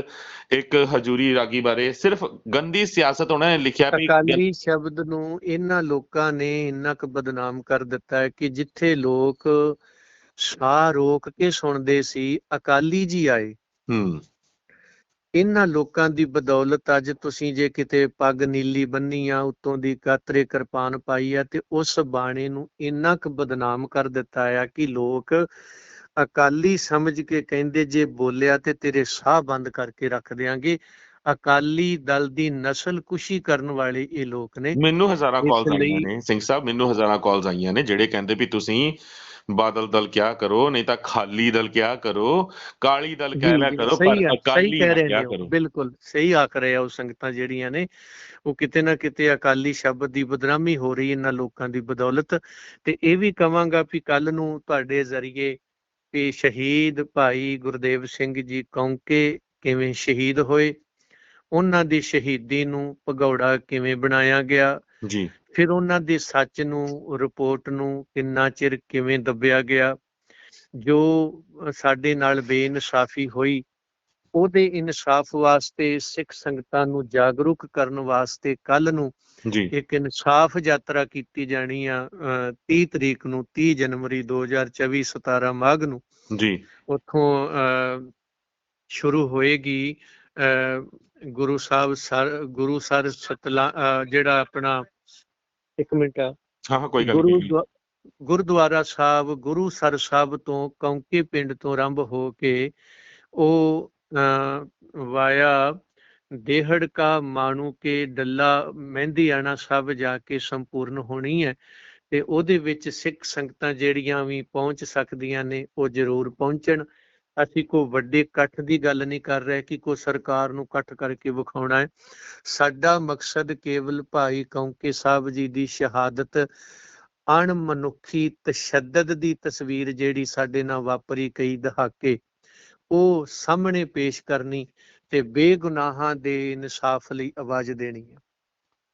Speaker 2: ਇੱਕ ਹਜੂਰੀ ਰਾਗੀ ਬਾਰੇ ਸਿਰਫ ਗੰਦੀ ਸਿਆਸਤ ਉਹਨਾਂ ਨੇ ਲਿਖਿਆ ਵੀ
Speaker 3: ਅਕਾਲੀ ਸ਼ਬਦ ਨੂੰ ਇਹਨਾਂ ਲੋਕਾਂ ਨੇ ਇੰਨਾ ਕੁ ਬਦਨਾਮ ਕਰ ਦਿੱਤਾ ਹੈ ਕਿ ਜਿੱਥੇ ਲੋਕ ਸਾਹ ਰੋਕ ਕੇ ਸੁਣਦੇ ਸੀ ਅਕਾਲੀ ਜੀ ਆਏ।
Speaker 2: ਹੂੰ।
Speaker 3: ਇਹਨਾਂ ਲੋਕਾਂ ਦੀ ਬਦੌਲਤ ਅੱਜ ਤੁਸੀਂ ਜੇ ਕਿਤੇ ਪੱਗ ਨੀਲੀ ਬੰਨੀ ਆ ਉਤੋਂ ਦੀ ਕਾਤਰੇ ਕਿਰਪਾਨ ਪਾਈ ਆ ਤੇ ਉਸ ਬਾਣੇ ਨੂੰ ਇੰਨਾ ਕੁ ਬਦਨਾਮ ਕਰ ਦਿੱਤਾ ਆ ਕਿ ਲੋਕ ਅਕਾਲੀ ਸਮਝ ਕੇ ਕਹਿੰਦੇ ਜੇ ਬੋਲਿਆ ਤੇ ਤੇਰੇ ਸਾਹ ਬੰਦ ਕਰਕੇ ਰੱਖ ਦਿਆਂਗੇ। ਅਕਾਲੀ ਦਲ ਦੀ ਨਸਲ ਕੁਸ਼ੀ ਕਰਨ ਵਾਲੇ ਇਹ ਲੋਕ ਨੇ।
Speaker 2: ਮੈਨੂੰ ਹਜ਼ਾਰਾਂ ਕਾਲਸ ਆਈਆਂ ਨੇ। ਸਿੰਘ ਸਾਹਿਬ ਮੈਨੂੰ ਹਜ਼ਾਰਾਂ ਕਾਲਸ ਆਈਆਂ ਨੇ ਜਿਹੜੇ ਕਹਿੰਦੇ ਵੀ ਤੁਸੀਂ ਬਾਦਲ ਦਲ ਕਿਆ ਕਰੋ ਨਹੀਂ ਤਾਂ ਖਾਲੀ ਦਲ ਕਿਆ ਕਰੋ ਕਾਲੀ ਦਲ ਕਹਿ ਲਿਆ ਕਰੋ ਪਰ ਅਕਾਲੀ
Speaker 3: ਕਹਿ
Speaker 2: ਕਰੋ।
Speaker 3: ਬਿਲਕੁਲ ਸਹੀ ਆਖ ਰਹੇ ਆ ਉਹ ਸੰਗਤਾਂ ਜਿਹੜੀਆਂ ਨੇ ਉਹ ਕਿਤੇ ਨਾ ਕਿਤੇ ਅਕਾਲੀ ਸ਼ਬਦ ਦੀ ਬਦਨਾਮੀ ਹੋ ਰਹੀ ਇਹਨਾਂ ਲੋਕਾਂ ਦੀ ਬਦੌਲਤ ਤੇ ਇਹ ਵੀ ਕਵਾਂਗਾ ਵੀ ਕੱਲ ਨੂੰ ਤੁਹਾਡੇ ਜ਼ਰੀਏ ਵੀ ਸ਼ਹੀਦ ਭਾਈ ਗੁਰਦੇਵ ਸਿੰਘ ਜੀ ਕੌਂਕੇ ਕਿਵੇਂ ਸ਼ਹੀਦ ਹੋਏ ਉਹਨਾਂ ਦੀ ਸ਼ਹੀਦੀ ਨੂੰ ਭਗੌੜਾ ਕਿਵੇਂ ਬਣਾਇਆ ਗਿਆ
Speaker 2: ਜੀ।
Speaker 3: ਫਿਰ ਉਹਨਾਂ ਦੇ ਸੱਚ ਨੂੰ ਰਿਪੋਰਟ ਨੂੰ ਕਿੰਨਾ ਚਿਰ ਕਿਵੇਂ ਦੱਬਿਆ ਗਿਆ ਜੋ ਸਾਡੇ ਨਾਲ ਬੇਇਨਸਾਫੀ ਹੋਈ ਉਹਦੇ ਇਨਸਾਫ ਵਾਸਤੇ ਸਿੱਖ ਸੰਗਤਾਂ ਨੂੰ ਜਾਗਰੂਕ ਕਰਨ ਵਾਸਤੇ ਕੱਲ ਨੂੰ ਇੱਕ ਇਨਸਾਫ ਯਾਤਰਾ ਕੀਤੀ ਜਾਣੀ ਆ ਅ, 30 ਤਰੀਕ ਨੂੰ 30 ਜਨਵਰੀ 2024 17 ਮਾਘ ਨੂੰ।
Speaker 2: ਜੀ।
Speaker 3: ਉੱਥੋਂ ਸ਼ੁਰੂ ਹੋਏਗੀ ਗੁਰੂ ਸਾਹਿਬ ਸਰ ਗੁਰੂ ਸਰ ਸਤਲਾ ਜਿਹੜਾ ਆਪਣਾ ਇੱਕ ਮਿੰਟ। ਆ
Speaker 2: ਹਾਂ ਹਾਂ ਕੋਈ ਗੱਲ ਨਹੀਂ
Speaker 3: ਦੁਆ- ਗੁਰਦੁਆਰਾ ਸਾਹਿਬ ਗੁਰੂ ਸਰ ਸਾਹਿਬ ਤੋਂ ਕੌਂਕੇ ਪਿੰਡ ਤੋਂ ਆਰੰਭ ਹੋ ਕੇ ਉਹ ਵਾਇਆ ਦੇਹੜਕਾ ਮਾਣੂ ਕੇ ਡੱਲਾ ਮਹਿੰਦੀਆਣਾ ਸਾਹਿਬ ਜਾ ਕੇ ਸੰਪੂਰਨ ਹੋਣੀ ਹੈ ਤੇ ਉਹਦੇ ਵਿੱਚ ਸਿੱਖ ਸੰਗਤਾਂ ਜਿਹੜੀਆਂ ਵੀ ਪਹੁੰਚ ਸਕਦੀਆਂ ਨੇ ਉਹ ਜ਼ਰੂਰ ਪਹੁੰਚਣ। ਅਸੀਂ ਕੋਈ ਵੱਡੇ ਇਕੱਠ ਦੀ ਗੱਲ ਨਹੀਂ ਕਰ ਰਹੇ ਕਿ ਕੋਈ ਸਰਕਾਰ ਨੂੰ ਇਕੱਠ ਕਰਕੇ ਵਿਖਾਉਣਾ ਹੈ। ਸਾਡਾ ਮਕਸਦ ਕੇਵਲ ਭਾਈ ਕੌਂਕੇ ਸਾਹਿਬ ਜੀ ਦੀ ਸ਼ਹਾਦਤ, ਅਣਮਨੁੱਖੀ ਤਸ਼ੱਦਦ ਦੀ ਤਸਵੀਰ ਜਿਹੜੀ ਸਾਡੇ ਨਾਲ ਵਾਪਰੀ ਕਈ ਦਹਾਕੇ, ਉਹ ਸਾਹਮਣੇ ਪੇਸ਼ ਕਰਨੀ ਤੇ ਬੇਗੁਨਾਹਾਂ ਦੇ ਇਨਸਾਫ ਲਈ ਆਵਾਜ਼ ਦੇਣੀ ਹੈ।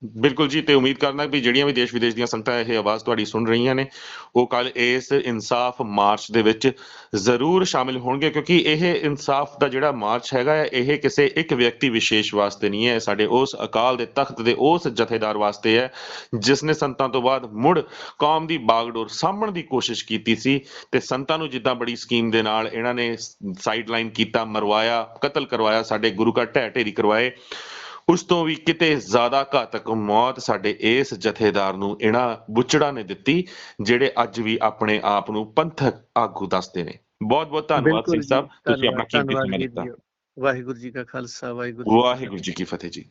Speaker 2: ਬਿਲਕੁਲ ਜੀ, ਤੇ ਉਮੀਦ ਕਰਨਾ ਵੀ ਜਿਹੜੀਆਂ ਵੀ ਦੇਸ਼ ਵਿਦੇਸ਼ ਦੀਆਂ ਸੰਗਤਾਂ ਇਹ ਆਵਾਜ਼ ਤੁਹਾਡੀ ਸੁਣ ਰਹੀਆਂ ਨੇ, ਉਹ ਕੱਲ ਇਸ ਇਨਸਾਫ ਮਾਰਚ ਦੇ ਵਿੱਚ ਜ਼ਰੂਰ ਸ਼ਾਮਿਲ ਹੋਣਗੇ, ਕਿਉਂਕਿ ਇਹ ਇਨਸਾਫ ਦਾ ਜਿਹੜਾ ਮਾਰਚ ਹੈਗਾ ਇਹ ਕਿਸੇ ਇੱਕ ਵਿਅਕਤੀ ਵਿਸ਼ੇਸ਼ ਵਾਸਤੇ ਨਹੀਂ ਹੈ। ਸਾਡੇ ਉਸ ਅਕਾਲ ਦੇ ਤਖਤ ਦੇ ਉਸ ਜਥੇਦਾਰ ਵਾਸਤੇ ਹੈ, ਜਿਸ ਨੇ ਸੰਤਾਂ ਤੋਂ ਬਾਅਦ ਮੁੜ ਕੌਮ ਦੀ ਬਾਗਡੋਰ ਸਾਂਭਣ ਦੀ ਕੋਸ਼ਿਸ਼ ਕੀਤੀ ਸੀ, ਤੇ ਸੰਤਾਂ ਨੂੰ ਜਿੱਦਾਂ ਬੜੀ ਸਕੀਮ ਦੇ ਨਾਲ ਇਹਨਾਂ ਨੇ ਸਾਈਡਲਾਈਨ ਕੀਤਾ, ਮਰਵਾਇਆ, ਕਤਲ ਕਰਵਾਇਆ, ਸਾਡੇ ਗੁਰੂ ਘਰ ਢਹਿ ਢੇਰੀ ਕਰਵਾਏ। ਉਸ ਤੋਂ ਵੀ ਕਿਤੇ ਜ਼ਿਆਦਾ ਘਾਤਕ ਮੌਤ ਸਾਡੇ ਇਸ ਜਥੇਦਾਰ ਨੂੰ ਇਹਨਾਂ ਬੁੱਚੜਾਂ ਨੇ ਦਿੱਤੀ ਜਿਹੜੇ ਅੱਜ ਵੀ ਆਪਣੇ ਆਪ ਨੂੰ ਪੰਥਕ ਆਗੂ ਦੱਸਦੇ ਨੇ ਬਹੁਤ ਬਹੁਤ ਧੰਨਵਾਦ ਸਿੰਘ ਸਾਹਿਬ ਤੁਸੀਂ ਆਪਣਾ ਕੀਮਤੀ ਸਮਾਂ ਦਿੱਤਾ।
Speaker 3: ਵਾਹਿਗੁਰੂ ਜੀ ਕਾ ਖਾਲਸਾ ਵਾਹਿਗੁਰੂ।
Speaker 2: ਵਾਹਿਗੁਰੂ ਜੀ ਕੀ ਫਤਿਹ ਜੀ